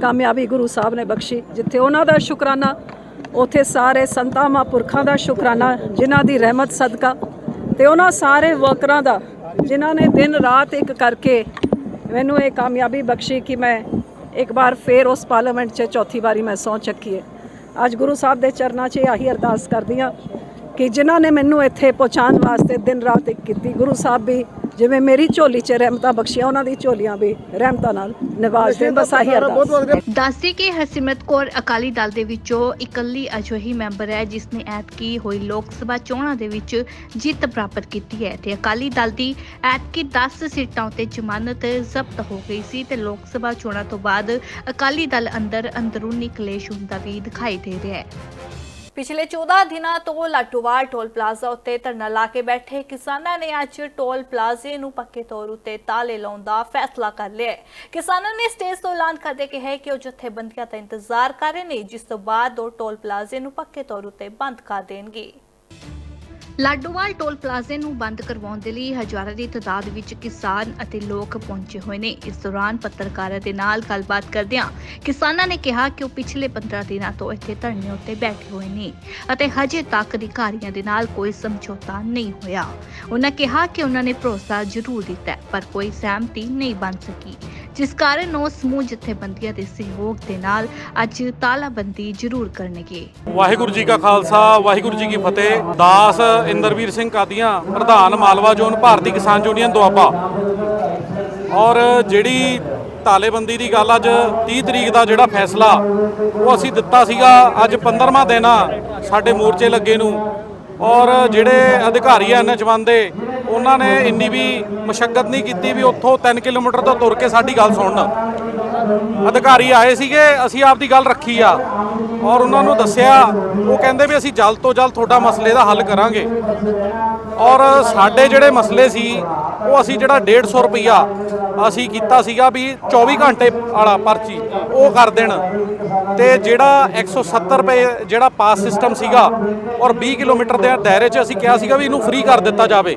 ਕਾਮਯਾਬੀ ਗੁਰੂ ਸਾਹਿਬ ਨੇ ਬਖਸ਼ੀ, ਜਿੱਥੇ ਉਹਨਾਂ ਦਾ ਸ਼ੁਕਰਾਨਾ, ਉਥੇ ਸਾਰੇ ਸੰਤਾਂ ਮਹਾਂਪੁਰਖਾਂ ਦਾ ਸ਼ੁਕਰਾਨਾ, ਜਿਨ੍ਹਾਂ ਦੀ ਰਹਿਮਤ ਸਦਕਾ ਤੇ ਉਹਨਾਂ ਸਾਰੇ ਵਰਕਰਾਂ ਦਾ, ਜਿਨ੍ਹਾਂ ਨੇ ਦਿਨ ਰਾਤ ਇੱਕ ਕਰਕੇ ਮੈਨੂੰ ਇਹ ਕਾਮਯਾਬੀ ਬਖਸ਼ੀ ਕਿ ਮੈਂ ਇੱਕ ਵਾਰ ਫੇਰ ਉਸ ਪਾਰਲੀਮੈਂਟ 'ਚ ਚੌਥੀ ਵਾਰੀ ਮੈਂ ਸਹੁੰ ਚੱਕੀ ਹੈ। ਅੱਜ ਗੁਰੂ ਸਾਹਿਬ ਦੇ ਚਰਨਾਂ 'ਚ ਆਹੀ ਅਰਦਾਸ ਕਰਦੀ ਹਾਂ ਕਿ ਜਿਨ੍ਹਾਂ ਨੇ ਮੈਨੂੰ ਇੱਥੇ ਪਹੁੰਚਾਉਣ ਵਾਸਤੇ ਦਿਨ ਰਾਤ ਇੱਕ ਕੀਤੀ ਗੁਰੂ ਸਾਹਿਬ ਵੀ ਜਿਵੇਂ ਮੇਰੀ ਝੋਲੀ 'ਚ ਰਹਿਮਤਾਂ ਬਖਸ਼ੀਆਂ ਉਹਨਾਂ ਦੀ ਝੋਲੀਆਂ ਵੀ ਰਹਿਮਤਾਂ ਨਾਲ ਨਿਵਾਜ ਦੇਣ ਬਸ ਆਹੀ ਅਰਦਾਸ। ਦੱਸਦੇ ਕਿ ਹਰਸਿਮਰਤ ਕੌਰ ਅਕਾਲੀ ਦਲ ਦੇ ਵਿੱਚੋਂ ਇਕੱਲੀ ਅਜਿਹੀ ਮੈਂਬਰ ਹੈ ਜਿਸ ਨੇ ਐਤਕੀ ਹੋਈ ਲੋਕ ਸਭਾ ਚੋਣਾਂ ਦੇ ਵਿੱਚ ਜਿੱਤ ਪ੍ਰਾਪਤ ਕੀਤੀ ਹੈ ਤੇ ਅਕਾਲੀ ਦਲ ਦੀ ਐਤਕੀ 10 ਸੀਟਾਂ ਉੱਤੇ ਜ਼ਮਾਨਤ ਜ਼ਬਤ ਹੋ ਗਈ ਸੀ ਤੇ ਲੋਕ ਸਭਾ ਚੋਣਾਂ ਤੋਂ ਬਾਅਦ ਅਕਾਲੀ ਦਲ ਅੰਦਰ ਅੰਦਰੂਨੀ ਕਲੇਸ਼ ਹੁੰਦਾ ਵੀ ਦਿਖਾਈ ਦੇ ਰਿਹਾ ਹੈ। ਪਿਛਲੇ 14 ਦਿਨਾਂ ਤੋਂ ਲਾਟੂਵਾਲ ਟੋਲ ਪਲਾਜ਼ਾ ਉੱਤੇ ਧਰਨਾ ਲਾ ਕੇ ਬੈਠੇ ਕਿਸਾਨਾਂ ਨੇ ਅੱਜ ਟੋਲ ਪਲਾਜ਼ੇ ਨੂੰ ਪੱਕੇ ਤੌਰ ਉੱਤੇ ਤਾਲੇ ਲਾਉਣ ਦਾ ਫੈਸਲਾ ਕਰ ਲਿਆ ਕਿਸਾਨਾਂ ਨੇ ਸਟੇਜ ਤੋਂ ਐਲਾਨ ਕਰਦੇ ਕਿਹਾ ਕਿ ਉਹ ਜਥੇਬੰਦੀਆਂ ਦਾ ਇੰਤਜ਼ਾਰ ਕਰ ਰਹੇ ਨੇ, ਜਿਸ ਤੋਂ ਬਾਅਦ ਉਹ ਟੋਲ ਪਲਾਜ਼ੇ ਨੂੰ ਪੱਕੇ ਤੌਰ ਉੱਤੇ ਬੰਦ ਕਰ ਦੇਣਗੇ। ਲਾਡੋਵਾਲ ਟੋਲ ਪਲਾਜ਼ੇ ਨੂੰ ਬੰਦ ਕਰਵਾਉਣ ਦੇ ਲਈ ਹਜ਼ਾਰਾਂ ਦੀ ਤਾਦਾਦ ਵਿੱਚ ਕਿਸਾਨ ਅਤੇ ਲੋਕ ਪਹੁੰਚੇ ਹੋਏ ਨੇ। ਇਸ ਦੌਰਾਨ ਪੱਤਰਕਾਰਾਂ ਦੇ ਨਾਲ ਗੱਲਬਾਤ ਕਰਦਿਆਂ ਕਿਸਾਨਾਂ ਨੇ ਕਿਹਾ ਕਿ ਉਹ ਪਿਛਲੇ 15 ਦਿਨਾਂ ਤੋਂ ਇੱਥੇ ਧਰਨੇ ਉੱਤੇ ਬੈਠੇ ਹੋਏ ਨੇ ਅਤੇ ਹਜੇ ਤੱਕ ਅਧਿਕਾਰੀਆਂ ਦੇ ਨਾਲ ਕੋਈ ਸਮਝੌਤਾ ਨਹੀਂ ਹੋਇਆ। ਉਹਨਾਂ ਕਿਹਾ ਕਿ ਉਹਨਾਂ ਨੇ ਭਰੋਸਾ ਜ਼ਰੂਰ ਦਿੱਤਾ ਹੈ, ਪਰ ਕੋਈ ਸਹਿਮਤੀ ਨਹੀਂ ਬਣ ਸਕੀ। ਜਿਸ ਕਾਰਨ ਉਹ ਸਮੂਹ ਜਥੇਬੰਦੀਆਂ ਦੇ ਸਹਿਯੋਗ ਦੇ ਨਾਲ ਅੱਜ ਤਾਲਾਬੰਦੀ ਜ਼ਰੂਰ ਕਰਨਗੇ। ਵਾਹਿਗੁਰੂ ਜੀ ਕਾ ਖਾਲਸਾ, ਵਾਹਿਗੁਰੂ ਜੀ ਕੀ ਫਤਿਹ। ਦਾਸ ਇੰਦਰਵੀਰ ਸਿੰਘ ਕਾਦੀਆਂ, ਪ੍ਰਧਾਨ ਮਾਲਵਾ ਜ਼ੋਨ, ਭਾਰਤੀ ਕਿਸਾਨ ਯੂਨੀਅਨ ਦੁਆਬਾ। ਔਰ ਜਿਹੜੀ ਤਾਲੇਬੰਦੀ ਦੀ ਗੱਲ ਅੱਜ 30 ਤਰੀਕ ਦਾ ਜਿਹੜਾ ਫੈਸਲਾ, ਉਹ ਅਸੀਂ ਦਿੱਤਾ ਸੀਗਾ ਅੱਜ 15ਵਾਂ ਦਿਨ ਆ ਸਾਡੇ ਮੋਰਚੇ ਲੱਗੇ ਨੂੰ। ਔਰ ਜਿਹੜੇ ਅਧਿਕਾਰੀ ਆ ਐਨਐਚ1 ਦੇ, ਉਹਨਾਂ ਨੇ ਇੰਨੀ ਵੀ ਮਸ਼ੱਕਤ ਨਹੀਂ ਕੀਤੀ ਵੀ ਉੱਥੋਂ 3 ਕਿਲੋਮੀਟਰ ਤੋਂ ਤੁਰ ਕੇ ਸਾਡੀ ਗੱਲ ਸੁਣਨ। ਅਧਿਕਾਰੀ ਆਏ ਸੀਗੇ, ਅਸੀਂ ਆਪ ਦੀ ਗੱਲ ਰੱਖੀ ਆ। ਔਰ ਉਹਨਾਂ ਨੂੰ ਦੱਸਿਆ, ਉਹ ਕਹਿੰਦੇ ਵੀ ਅਸੀਂ ਜਲਦ ਤੋਂ ਜਲਦ ਤੁਹਾਡਾ ਮਸਲੇ ਦਾ ਹੱਲ ਕਰਾਂਗੇ। ਔਰ ਸਾਡੇ ਜਿਹੜੇ ਮਸਲੇ ਸੀ, ਉਹ ਅਸੀਂ ਜਿਹੜਾ 150 ਰੁਪਈਆ ਅਸੀਂ ਕੀਤਾ ਸੀਗਾ ਵੀ 24 ਘੰਟੇ ਵਾਲਾ ਪਰਚੀ, ਉਹ ਕਰ ਦੇਣ। ਤੇ ਜਿਹੜਾ 170 ਰੁਪਏ ਜਿਹੜਾ ਪਾਸ ਸਿਸਟਮ ਸੀਗਾ ਔਰ 20 ਕਿਲੋਮੀਟਰ ਦੇ ਦਾਇਰੇ 'ਚ ਅਸੀਂ ਕਿਹਾ ਸੀਗਾ ਵੀ ਇਹਨੂੰ ਫ੍ਰੀ ਕਰ ਦਿੱਤਾ ਜਾਵੇ,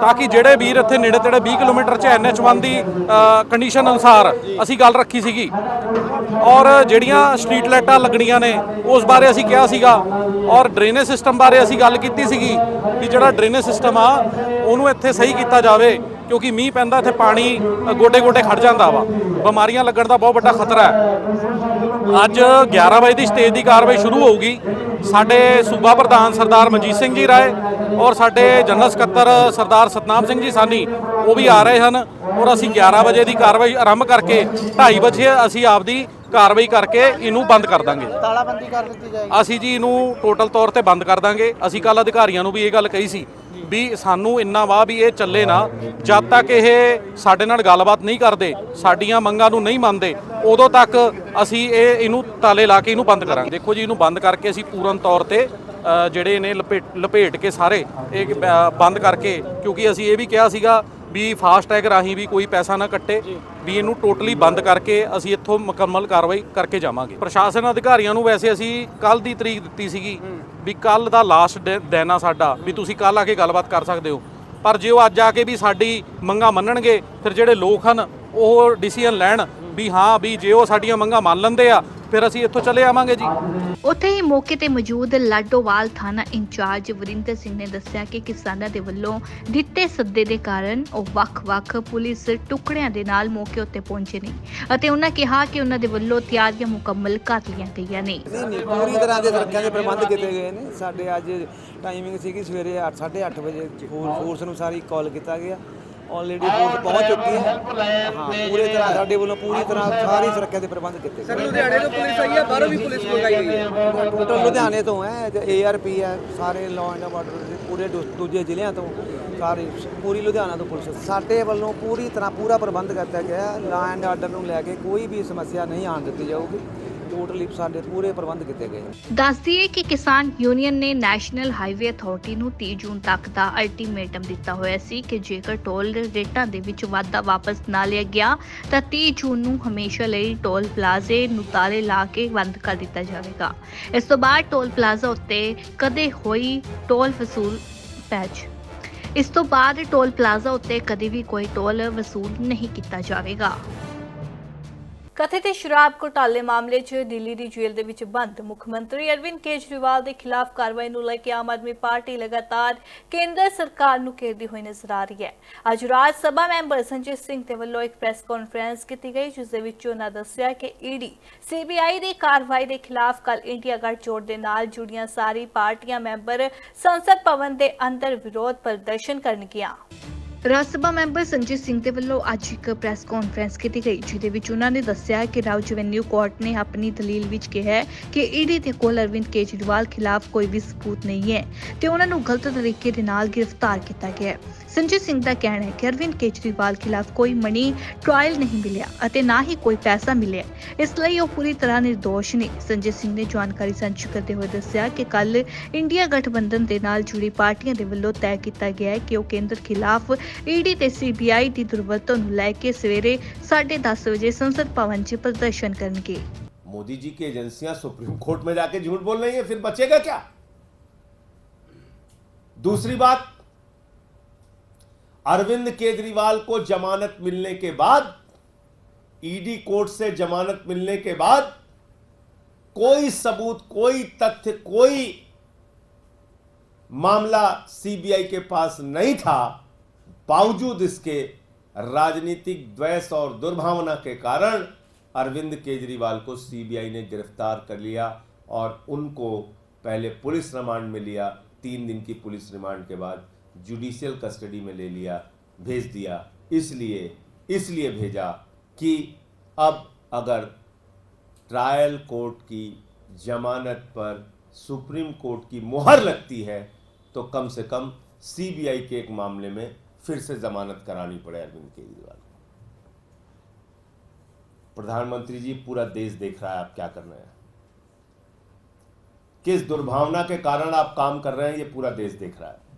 ਤਾਂ ਕਿ ਜਿਹੜੇ ਵੀਰ ਇੱਥੇ ਨੇੜੇ ਤੇੜੇ 20 ਕਿਲੋਮੀਟਰ 'ਚ NH1 ਦੀ ਕੰਡੀਸ਼ਨ ਅਨੁਸਾਰ ਅਸੀਂ ਗੱਲ ਰੱਖੀ ਸੀਗੀ। ਔਰ ਜਿਹੜੀਆਂ ਸਟਰੀਟ ਲਾਈਟਾਂ ਲੱਗਣੀਆਂ ਨੇ, ਉਸ ਬਾਰੇ ਅਸੀਂ ਕਿਹਾ ਸੀਗਾ। ਔਰ ਡਰੇਨੇਜ ਸਿਸਟਮ ਬਾਰੇ ਅਸੀਂ ਗੱਲ ਕੀਤੀ ਸੀਗੀ ਕਿ ਜਿਹੜਾ ਡਰੇਨੇਜ ਸਿਸਟਮ ਆ, ਉਹਨੂੰ ਇੱਥੇ ਸਹੀ ਕੀਤਾ ਜਾਵੇ। ਕਿਉਂਕਿ ਮੀਂਹ ਪੈਂਦਾ ਇੱਥੇ ਪਾਣੀ ਗੋਡੇ ਗੋਡੇ ਖੜ ਜਾਂਦਾ ਵਾ। ਬਿਮਾਰੀਆਂ ਲੱਗਣ ਦਾ ਬਹੁਤ ਵੱਡਾ ਖਤਰਾ ਹੈ। ਅੱਜ 11 ਵਜੇ ਦੀ ਸਟੇਜ ਦੀ ਕਾਰਵਾਈ ਸ਼ੁਰੂ ਹੋਊਗੀ। ਸਾਡੇ ਸੂਬਾ ਪ੍ਰਧਾਨ ਸਰਦਾਰ ਮਨਜੀਤ ਸਿੰਘ ਜੀ ਰਾਏ ਔਰ ਸਾਡੇ ਜਨਰਲ ਸਕੱਤਰ ਸਰਦਾਰ ਸਤਨਾਮ ਸਿੰਘ ਜੀ ਸਾਨੀ ਉਹ ਵੀ ਆ ਰਹੇ ਹਨ ਔਰ ਅਸੀਂ 11 ਵਜੇ ਦੀ ਕਾਰਵਾਈ ਆਰੰਭ ਕਰਕੇ 2:30 ਵਜੇ ਅਸੀਂ ਆਪਦੀ ਕਾਰਵਾਈ ਕਰਕੇ ਇਹਨੂੰ ਬੰਦ ਕਰ ਦਾਂਗੇ। ਤਾਲਾਬੰਦੀ ਕਰ ਦਿੱਤੀ ਜਾਏਗੀ। ਅਸੀਂ ਜੀ ਇਹਨੂੰ ਟੋਟਲ ਤੌਰ ਤੇ ਬੰਦ ਕਰ ਦਾਂਗੇ। ਅਸੀਂ ਕੱਲ ਅਧਿਕਾਰੀਆਂ ਨੂੰ ਵੀ ਇਹ ਗੱਲ ਕਹੀ ਸੀ ਵੀ ਸਾਨੂੰ ਇੰਨਾ ਵਾ ਵੀ ਇਹ ਚੱਲੇ ਨਾ ਜਦ ਤੱਕ ਇਹ ਸਾਡੇ ਨਾਲ ਗੱਲਬਾਤ ਨਹੀਂ ਕਰਦੇ ਸਾਡੀਆਂ ਮੰਗਾਂ ਨੂੰ ਨਹੀਂ ਮੰਨਦੇ ਉਦੋਂ ਤੱਕ ਅਸੀਂ ਇਹ ਇਹਨੂੰ ਤਾਲੇ ਲਾ ਕੇ ਇਹਨੂੰ ਬੰਦ ਕਰਾਂਗੇ। ਦੇਖੋ ਜੀ ਇਹਨੂੰ ਬੰਦ ਕਰਕੇ ਅਸੀਂ ਪੂਰਨ ਤੌਰ ਤੇ ਜਿਹੜੇ ਨੇ ਲਪੇਟ ਲਪੇਟ ਕੇ ਸਾਰੇ ਇਹ ਅ, ਬੰਦ ਕਰਕੇ ਕਿਉਂਕਿ ਅਸੀਂ ਇਹ ਵੀ ਕਿਹਾ ਸੀਗਾ ਵੀ ਫਾਸਟ ਟੈਗ ਰਾਹੀਂ ਵੀ ਕੋਈ ਪੈਸਾ ਨਾ ਕੱਟੇ ਵੀ ਇਹਨੂੰ ਟੋਟਲੀ ਬੰਦ ਕਰਕੇ ਅਸੀਂ ਇੱਥੋਂ ਮੁਕੰਮਲ ਕਾਰਵਾਈ ਕਰਕੇ ਜਾਵਾਂਗੇ। ਪ੍ਰਸ਼ਾਸਨ ਅਧਿਕਾਰੀਆਂ ਨੂੰ ਵੈਸੇ ਅਸੀਂ ਕੱਲ ਦੀ ਤਰੀਕ ਦਿੱਤੀ ਸੀਗੀ ਵੀ ਕੱਲ ਦਾ ਲਾਸਟ ਦਿਨ ਆ ਸਾਡਾ ਵੀ ਤੁਸੀਂ ਕੱਲ ਆ ਕੇ ਗੱਲਬਾਤ ਕਰ ਸਕਦੇ ਹੋ। ਪਰ ਜੇ ਉਹ ਅੱਜ ਆ ਕੇ ਵੀ ਸਾਡੀ ਮੰਗਾਂ ਮੰਨਣਗੇ ਫਿਰ ਜਿਹੜੇ ਲੋਕ ਹਨ ਉਹ ਡਿਸੀਜਨ ਲੈਣ ਵੀ ਹਾਂ ਵੀ ਜੇ ਉਹ ਸਾਡੀਆਂ ਮੰਗਾਂ ਮੰਨ ਲੈਂਦੇ ਆ ਫਿਰ ਅਸੀਂ ਇੱਥੋਂ ਚਲੇ ਆਵਾਂਗੇ ਜੀ। ਉੱਥੇ ਹੀ ਮੌਕੇ ਤੇ ਮੌਜੂਦ ਲਾਡੋਵਾਲ ਥਾਣਾ ਇੰਚਾਰਜ ਵਰਿੰਦਰ ਸਿੰਘ ਨੇ ਦੱਸਿਆ ਕਿ ਕਿਸਾਨਾਂ ਦੇ ਵੱਲੋਂ ਦਿੱਤੇ ਸੱਦੇ ਦੇ ਕਾਰਨ ਉਹ ਵੱਖ-ਵੱਖ ਪੁਲਿਸ ਟੁਕੜਿਆਂ ਦੇ ਨਾਲ ਮੌਕੇ ਉੱਤੇ ਪਹੁੰਚੇ ਨੇ ਅਤੇ ਉਹਨਾਂ ਕਿਹਾ ਕਿ ਉਹਨਾਂ ਦੇ ਵੱਲੋਂ ਤਿਆਰੀਆਂ ਮੁਕੰਮਲ ਕਰ ਲਈਆਂ ਗਈਆਂ ਨੇ। ਨਹੀਂ ਨਹੀਂ ਪੂਰੀ ਤਰ੍ਹਾਂ ਦੇ ਸੁਰੱਖਿਆ ਦੇ ਪ੍ਰਬੰਧ ਕੀਤੇ ਗਏ ਨੇ। ਸਾਡੇ ਅੱਜ ਟਾਈਮਿੰਗ ਸੀਗੀ ਸਵੇਰੇ 8:30 ਵਜੇ ਫੋਰ- ਫੋਰਸ ਨੂੰ ਸਾਰੀ ਕਾਲ ਕੀਤਾ ਗਿਆ। ਆਲਰੇਡੀ ਫੋਰਸ ਪਹੁੰਚ ਚੁੱਕੀ ਹੈ। ਹਾਂ ਪੂਰੇ ਤਰ੍ਹਾਂ ਸਾਡੇ ਵੱਲੋਂ ਪੂਰੀ ਤਰ੍ਹਾਂ ਸਾਰੀ ਸੁਰੱਖਿਆ ਦੇ ਪ੍ਰਬੰਧ ਕੀਤੇ ਗਏ। ਲੁਧਿਆਣੇ ਤੋਂ ਪੁਲਿਸ ਆਈ ਹੈ ਬਾਹਰੋਂ ਵੀ ਪੁਲਿਸ ਮੰਗਾਈ ਗਈ ਹੈ? ਟੋਟਲ ਲੁਧਿਆਣੇ ਤੋਂ ਹੈ ਏਆਰਪੀ ਹੈ ਸਾਰੇ ਲਾਅ ਐਂਡ ਆਰਡਰ ਦੇ ਪੂਰੇ ਦੂ- ਦੂਜੇ ਜ਼ਿਲ੍ਹਿਆਂ ਤੋਂ ਸਾਰੇ ਪੂਰੀ ਲੁਧਿਆਣਾ ਤੋਂ ਪੁਲਿਸ। ਸਾਡੇ ਵੱਲੋਂ ਪੂਰੀ ਤਰ੍ਹਾਂ ਪੂਰਾ ਪ੍ਰਬੰਧ ਕੀਤਾ ਗਿਆ। ਲਾਅ ਐਂਡ ਆਰਡਰ ਨੂੰ ਲੈ ਕੇ ਕੋਈ ਵੀ ਸਮੱਸਿਆ ਨਹੀਂ ਆਉਣ ਦਿੱਤੀ ਜਾਊਗੀ। ਟੋਟਲੀ ਸਾਡੇ ਪੂਰੇ ਪ੍ਰਬੰਧ ਕੀਤੇ ਗਏ ਨੇ। ਦੱਸ ਕਿ ਕਿਸਾਨ ਯੂਨੀਅਨ ਨੇ ਨੈਸ਼ਨਲ ਹਾਈਵੇ ਅਥਾਰਟੀ ਨੂੰ 30 ਜੂਨ ਤੱਕ ਦਾ ਅਲਟੀਮੇਟਮ ਦਿੱਤਾ ਹੋਇਆ ਸੀ ਕਿ ਜੇਕਰ ਟੋਲ ਰੇਟਾਂ ਦੇ ਵਿੱਚ ਵਾਧਾ ਵਾਪਸ ਨਾ ਲਿਆ ਗਿਆ, ਤਾਂ 30 ਜੂਨ ਨੂੰ ਹਮੇਸ਼ਾ ਲਈ ਟੋਲ ਪਲਾਜ਼ੇ ਨੂੰ ਤਾਲੇ ਲਾ ਕੇ ਬੰਦ ਕਰ ਦਿੱਤਾ ਜਾਵੇਗਾ। ਇਸ ਤੋਂ ਬਾਅਦ ਟੋਲ ਪਲਾਜ਼ਾ ਉੱਤੇ ਕਦੇ ਹੋਈ ਟੋਲ ਵਸੂਲ ਪੈਚ। ਇਸ ਤੋਂ ਬਾਅਦ ਟੋਲ ਪਲਾਜ਼ਾ ਉੱਤੇ ਕਦੇ ਵੀ ਕੋਈ ਟੋਲ ਵਸੂਲ ਨਹੀਂ ਕੀਤਾ ਜਾਵੇਗਾ। ਕਥਿਤ ਸ਼ਰਾਬ ਘੁਟਾਲੇ ਮਾਮਲੇ 'ਚ ਦਿੱਲੀ ਦੀ ਜੇਲ੍ਹ ਦੇ ਵਿੱਚ ਬੰਦ। ਮੁੱਖ ਮੰਤਰੀ ਅਰਵਿੰਦ ਕੇਜਰੀਵਾਲ ਦੇ ਖਿਲਾਫ ਕਾਰਵਾਈ ਨੂੰ ਲੈ ਕੇ ਆਮ ਆਦਮੀ ਪਾਰਟੀ ਲਗਾਤਾਰ ਕੇਂਦਰ ਸਰਕਾਰ ਨੂੰ ਘੇਰਦੀ ਹੋਈ ਨਜ਼ਰ ਆ ਰਹੀ ਹੈ। ਅੱਜ ਰਾਜ ਸਭਾ ਮੈਂਬਰ ਸੰਜੇ ਸਿੰਘ ਦੇ ਵੱਲੋਂ ਇੱਕ ਪ੍ਰੈਸ ਕਾਨਫਰੰਸ ਕੀਤੀ ਗਈ, ਜਿਸ ਦੇ ਵਿੱਚ ਉਹਨਾਂ ਦੱਸਿਆ ਕਿ ਈਡੀ, ਸੀਬੀਆਈ ਦੀ ਕਾਰਵਾਈ ਦੇ ਖਿਲਾਫ ਕੱਲ ਇੰਡੀਆ ਗੱਠਜੋੜ ਦੇ ਨਾਲ ਜੁੜੀਆਂ ਸਾਰੀ ਪਾਰਟੀਆਂ ਮੈਂਬਰ ਸੰਸਦ ਭਵਨ ਦੇ ਅੰਦਰ ਵਿਰੋਧ ਪ੍ਰਦਰਸ਼ਨ ਕਰਨਗੀਆਂ। ਰਾਜ ਸਭਾ ਮੈਂਬਰ ਸੰਜੇ ਸਿੰਘ ਦੇ ਵੱਲੋਂ ਅੱਜ ਇੱਕ ਪ੍ਰੈਸ ਕਾਨਫਰੰਸ ਕੀਤੀ ਗਈ, ਜਿਹਦੇ ਵਿੱਚ ਉਹਨਾਂ ਨੇ ਦੱਸਿਆ ਕਿ ਰਾਉ ਜਵੈਨਿਊ ਕੋਰਟ ਨੇ ਆਪਣੀ ਦਲੀਲ ਵਿੱਚ ਕਿਹਾ ਹੈ ਕਿ ਈਡੀ ਦੇ ਕੋਲ ਅਰਵਿੰਦ ਕੇਜਰੀਵਾਲ ਖਿਲਾਫ ਕੋਈ ਵੀ ਸਬੂਤ ਨਹੀਂ ਹੈ ਤੇ ਉਹਨਾਂ ਨੂੰ ਗਲਤ ਤਰੀਕੇ ਦੇ ਨਾਲ ਗ੍ਰਿਫਤਾਰ ਕੀਤਾ ਗਿਆ ਹੈ। ਸੰਜੇ ਸਿੰਘ ਦਾ ਕਹਿਣਾ ਹੈ ਕਿ ਅਰਵਿੰਦ ਕੇਜਰੀਵਾਲ ਖਿਲਾਫ ਕੋਈ ਮਨੀ ਟ੍ਰਾਇਲ ਨਹੀਂ ਮਿਲਿਆ ਅਤੇ ਨਾ ਹੀ ਕੋਈ ਪੈਸਾ ਮਿਲਿਆ ਇਸ ਲਈ ਉਹ ਪੂਰੀ ਤਰ੍ਹਾਂ ਨਿਰਦੋਸ਼ ਨੇ ਸੰਜੇ ਸਿੰਘ ਨੇ ਜਾਣਕਾਰੀ ਸਾਂਝੀ ਕਰਦੇ ਹੋਏ ਦੱਸਿਆ ਕਿ ਕੱਲ ਇੰਡੀਆ ਗਠਬੰਧਨ ਦੇ ਨਾਲ ਜੁੜੀ ਪਾਰਟੀਆਂ ਦੇ ਵੱਲੋਂ ਤੈਅ ਕੀਤਾ ਗਿਆ ਹੈ ਕਿ ਉਹ ਕੇਂਦਰ ਖਿਲਾਫ ਈਡੀ ਤੇ ਸੀਬੀਆਈ ਦੀ ਦੁਰਵਰਤੋਂ ਨੂੰ ਲੈ ਕੇ ਸਵੇਰੇ 10:30 ਵਜੇ ਸੰਸਦ ਭਵਨ 'ਚ ਪ੍ਰਦਰਸ਼ਨ ਕਰਨਗੇ मोदी जी की एजेंसियां सुप्रीम कोर्ट में जाके झूठ बोल रही हैं फिर बचेगा क्या दूसरी बात अरविंद केजरीवाल को जमानत मिलने के बाद ईडी कोर्ट से जमानत मिलने के बाद, कोई सबूत, कोई तथ्य, कोई मामला सीबीआई के पास नहीं था, बावजूद इसके राजनीतिक द्वेष और दुर्भावना के कारण अरविंद केजरीवाल को सीबीआई ने गिरफ़्तार कर लिया और उनको पहले पुलिस रिमांड में लिया, तीन दिन की पुलिस रिमांड के बाद। जुडिशियल कस्टडी में ले लिया, भेज दिया, इसलिए इसलिए भेजा कि अब अगर ट्रायल कोर्ट की जमानत पर सुप्रीम कोर्ट की मुहर लगती है तो कम से कम सीबीआई के एक मामले में फिर से जमानत करानी पड़े अरविंद केजरीवाल प्रधानमंत्री जी, पूरा देश देख रहा है आप क्या कर रहे हैं। किस दुर्भावना के कारण आप काम कर रहे हैं, ये पूरा देश देख रहा है।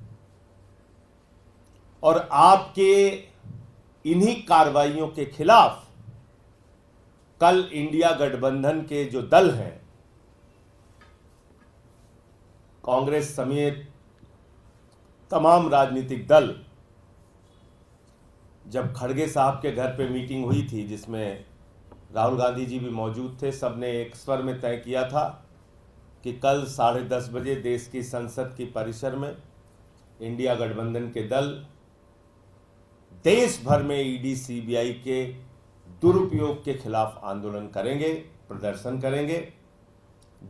और आपके इन्हीं कार्रवाइयों के खिलाफ कल इंडिया गठबंधन के जो दल हैं, कांग्रेस समेत तमाम राजनीतिक दल, जब खड़गे साहब के घर पे मीटिंग हुई थी, जिसमें राहुल गांधी जी भी मौजूद थे सबने एक स्वर में तय किया था कि कल साढ़े दस बजे देश की संसद की परिसर में इंडिया गठबंधन के दल देश भर में ईडी सीबीआई के दुरुपयोग के खिलाफ आंदोलन करेंगे, प्रदर्शन करेंगे।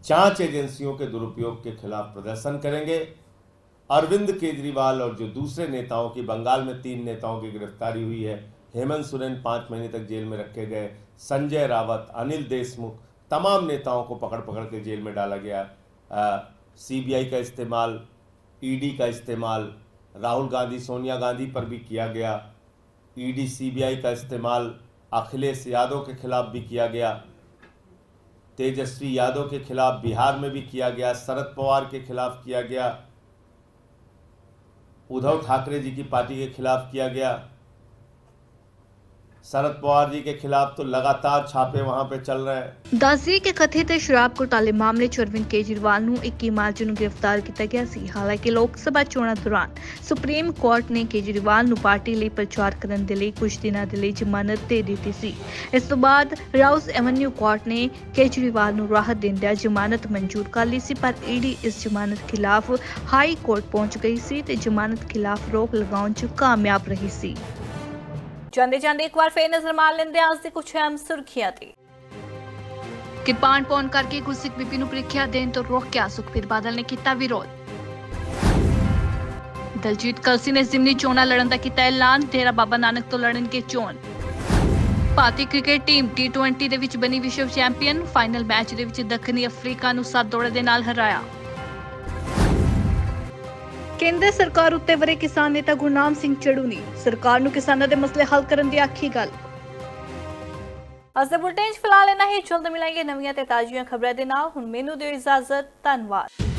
जाँच एजेंसियों के दुरुपयोग के खिलाफ प्रदर्शन करेंगे। अरविंद केजरीवाल और जो दूसरे नेताओं की, बंगाल में तीन नेताओं की गिरफ्तारी हुई है, हेमंत सोरेन पाँच महीने तक जेल में रखे गए, संजय रावत, अनिल देशमुख, तमाम नेताओं को पकड़ पकड़ के जेल में डाला गया। सीबीआई का इस्तेमाल ईडी का इस्तेमाल, राहुल गांधी, सोनिया गांधी पर भी किया गया। ईडी सीबीआई का इस्तेमाल अखिलेश यादव के खिलाफ भी किया गया। तेजस्वी यादव के खिलाफ बिहार में भी किया गया। शरद पवार के खिलाफ किया गया। उद्धव ठाकरे जी की पार्टी के खिलाफ किया गया। शरद पवार जी के खिलाफ तो लगातार छापे वहां पे चल रहे हैं ਦੱਸਦੇ ਕਿ ਕਥਿਤ ਸ਼ਰਾਬ ਘੁਟਾਲੇ ਮਾਮਲੇ 'ਚ ਅਰਵਿੰਦ ਕੇਜਰੀਵਾਲ ਨੂੰ 21 ਮਾਰਚ ਨੂੰ ਗ੍ਰਿਫਤਾਰ ਕੀਤਾ ਗਿਆ ਸੀ ਹਾਲਾਂਕਿ ਲੋਕ ਸਭਾ ਚੋਣਾਂ ਦੌਰਾਨ ਸੁਪਰੀਮ ਕੋਰਟ ਨੇ ਕੇਜਰੀਵਾਲ ਨੂੰ ਪਾਰਟੀ ਲਈ ਪ੍ਰਚਾਰ ਕਰਨ ਦੇ ਲਈ ਕੁਝ ਦਿਨਾਂ ਦੇ ਲਈ ਜ਼ਮਾਨਤ ਦੇ ਦਿੱਤੀ ਸੀ ਇਸ ਤੋਂ ਬਾਅਦ ਰਾਉਸ ਐਵਨਿਊ ਕੋਰਟ ਨੇ ਕੇਜਰੀਵਾਲ ਨੂੰ ਰਾਹਤ ਦਿੰਦਿਆਂ ਜ਼ਮਾਨਤ ਮਨਜ਼ੂਰ ਕਰ ਲਈ ਸੀ ਪਰ ਈਡੀ ਇਸ ਜ਼ਮਾਨਤ ਖਿਲਾਫ ਹਾਈ ਕੋਰਟ ਪਹੁੰਚ ਗਈ ਸੀ ਤੇ ਜ਼ਮਾਨਤ ਖਿਲਾਫ ਰੋਕ ਲਗਾਉਣ 'ਚ ਕਾਮਯਾਬ ਰਹੀ ਸੀ ਜਾਂਦੇ ਜਾਂਦੇ ਇੱਕ ਵਾਰ ਫੇਰ ਨਜ਼ਰ ਮਾਰ ਲੈਂਦੇ ਹਾਂ, ਅੱਜ ਦੀ ਕੁਝ ਅਹਿਮ ਸੁਰਖੀਆਂ ਤੇ। ਕਿਰਪਾਨ ਪਾਉਣ ਕਰਕੇ ਗੁਰਸਿੱਖ ਬੀਬੀ ਨੂੰ ਪ੍ਰੀਖਿਆ ਦੇਣ ਤੋਂ ਰੋਕਿਆ ਸੁਖਬੀਰ ਬਾਦਲ ਨੇ ਕੀਤਾ ਵਿਰੋਧ। ਦਲਜੀਤ ਕਲਸੀ ਨੇ ਜ਼ਿਮਨੀ ਚੋਣਾਂ ਲੜਨ ਦਾ ਕੀਤਾ ਐਲਾਨ, ਡੇਰਾ ਬਾਬਾ ਨਾਨਕ ਤੋਂ ਲੜਨਗੇ ਚੋਣ। ਭਾਰਤੀ ਕ੍ਰਿਕਟ ਟੀਮ T20 ਦੇ ਵਿੱਚ ਬਣੀ ਵਿਸ਼ਵ ਚੈਂਪੀਅਨ, ਫਾਈਨਲ ਮੈਚ ਦੇ ਵਿੱਚ ਦੱਖਣੀ ਅਫਰੀਕਾ ਨੂੰ 7 ਦੌੜੇ ਦੇ ਨਾਲ ਹਰਾਇਆ। ਕੇਂਦਰ ਸਰਕਾਰ ਉੱਤੇ ਵਰੇ ਕਿਸਾਨ ਨੇਤਾ ਗੁਰਨਾਮ ਸਿੰਘ ਚੜੂਨੀ। ਸਰਕਾਰ ਨੂੰ ਕਿਸਾਨਾਂ ਦੇ ਮਸਲੇ ਹੱਲ ਕਰਨ ਦੀ ਆਖੀ ਗੱਲ। ਅੱਜ ਦੇ ਬੁਲਟਨ ਫਿਲਹਾਲ ਇੰਨਾ ਹੀ। ਜਲਦ ਮਿਲਾਂਗੇ ਨਵੀਆਂ ਤੇ ਤਾਜ਼ੀਆਂ ਖਬਰਾਂ ਦੇ ਨਾਲ। ਹੁਣ ਮੈਨੂੰ ਦਿਓ ਇਜਾਜ਼ਤ। ਧੰਨਵਾਦ।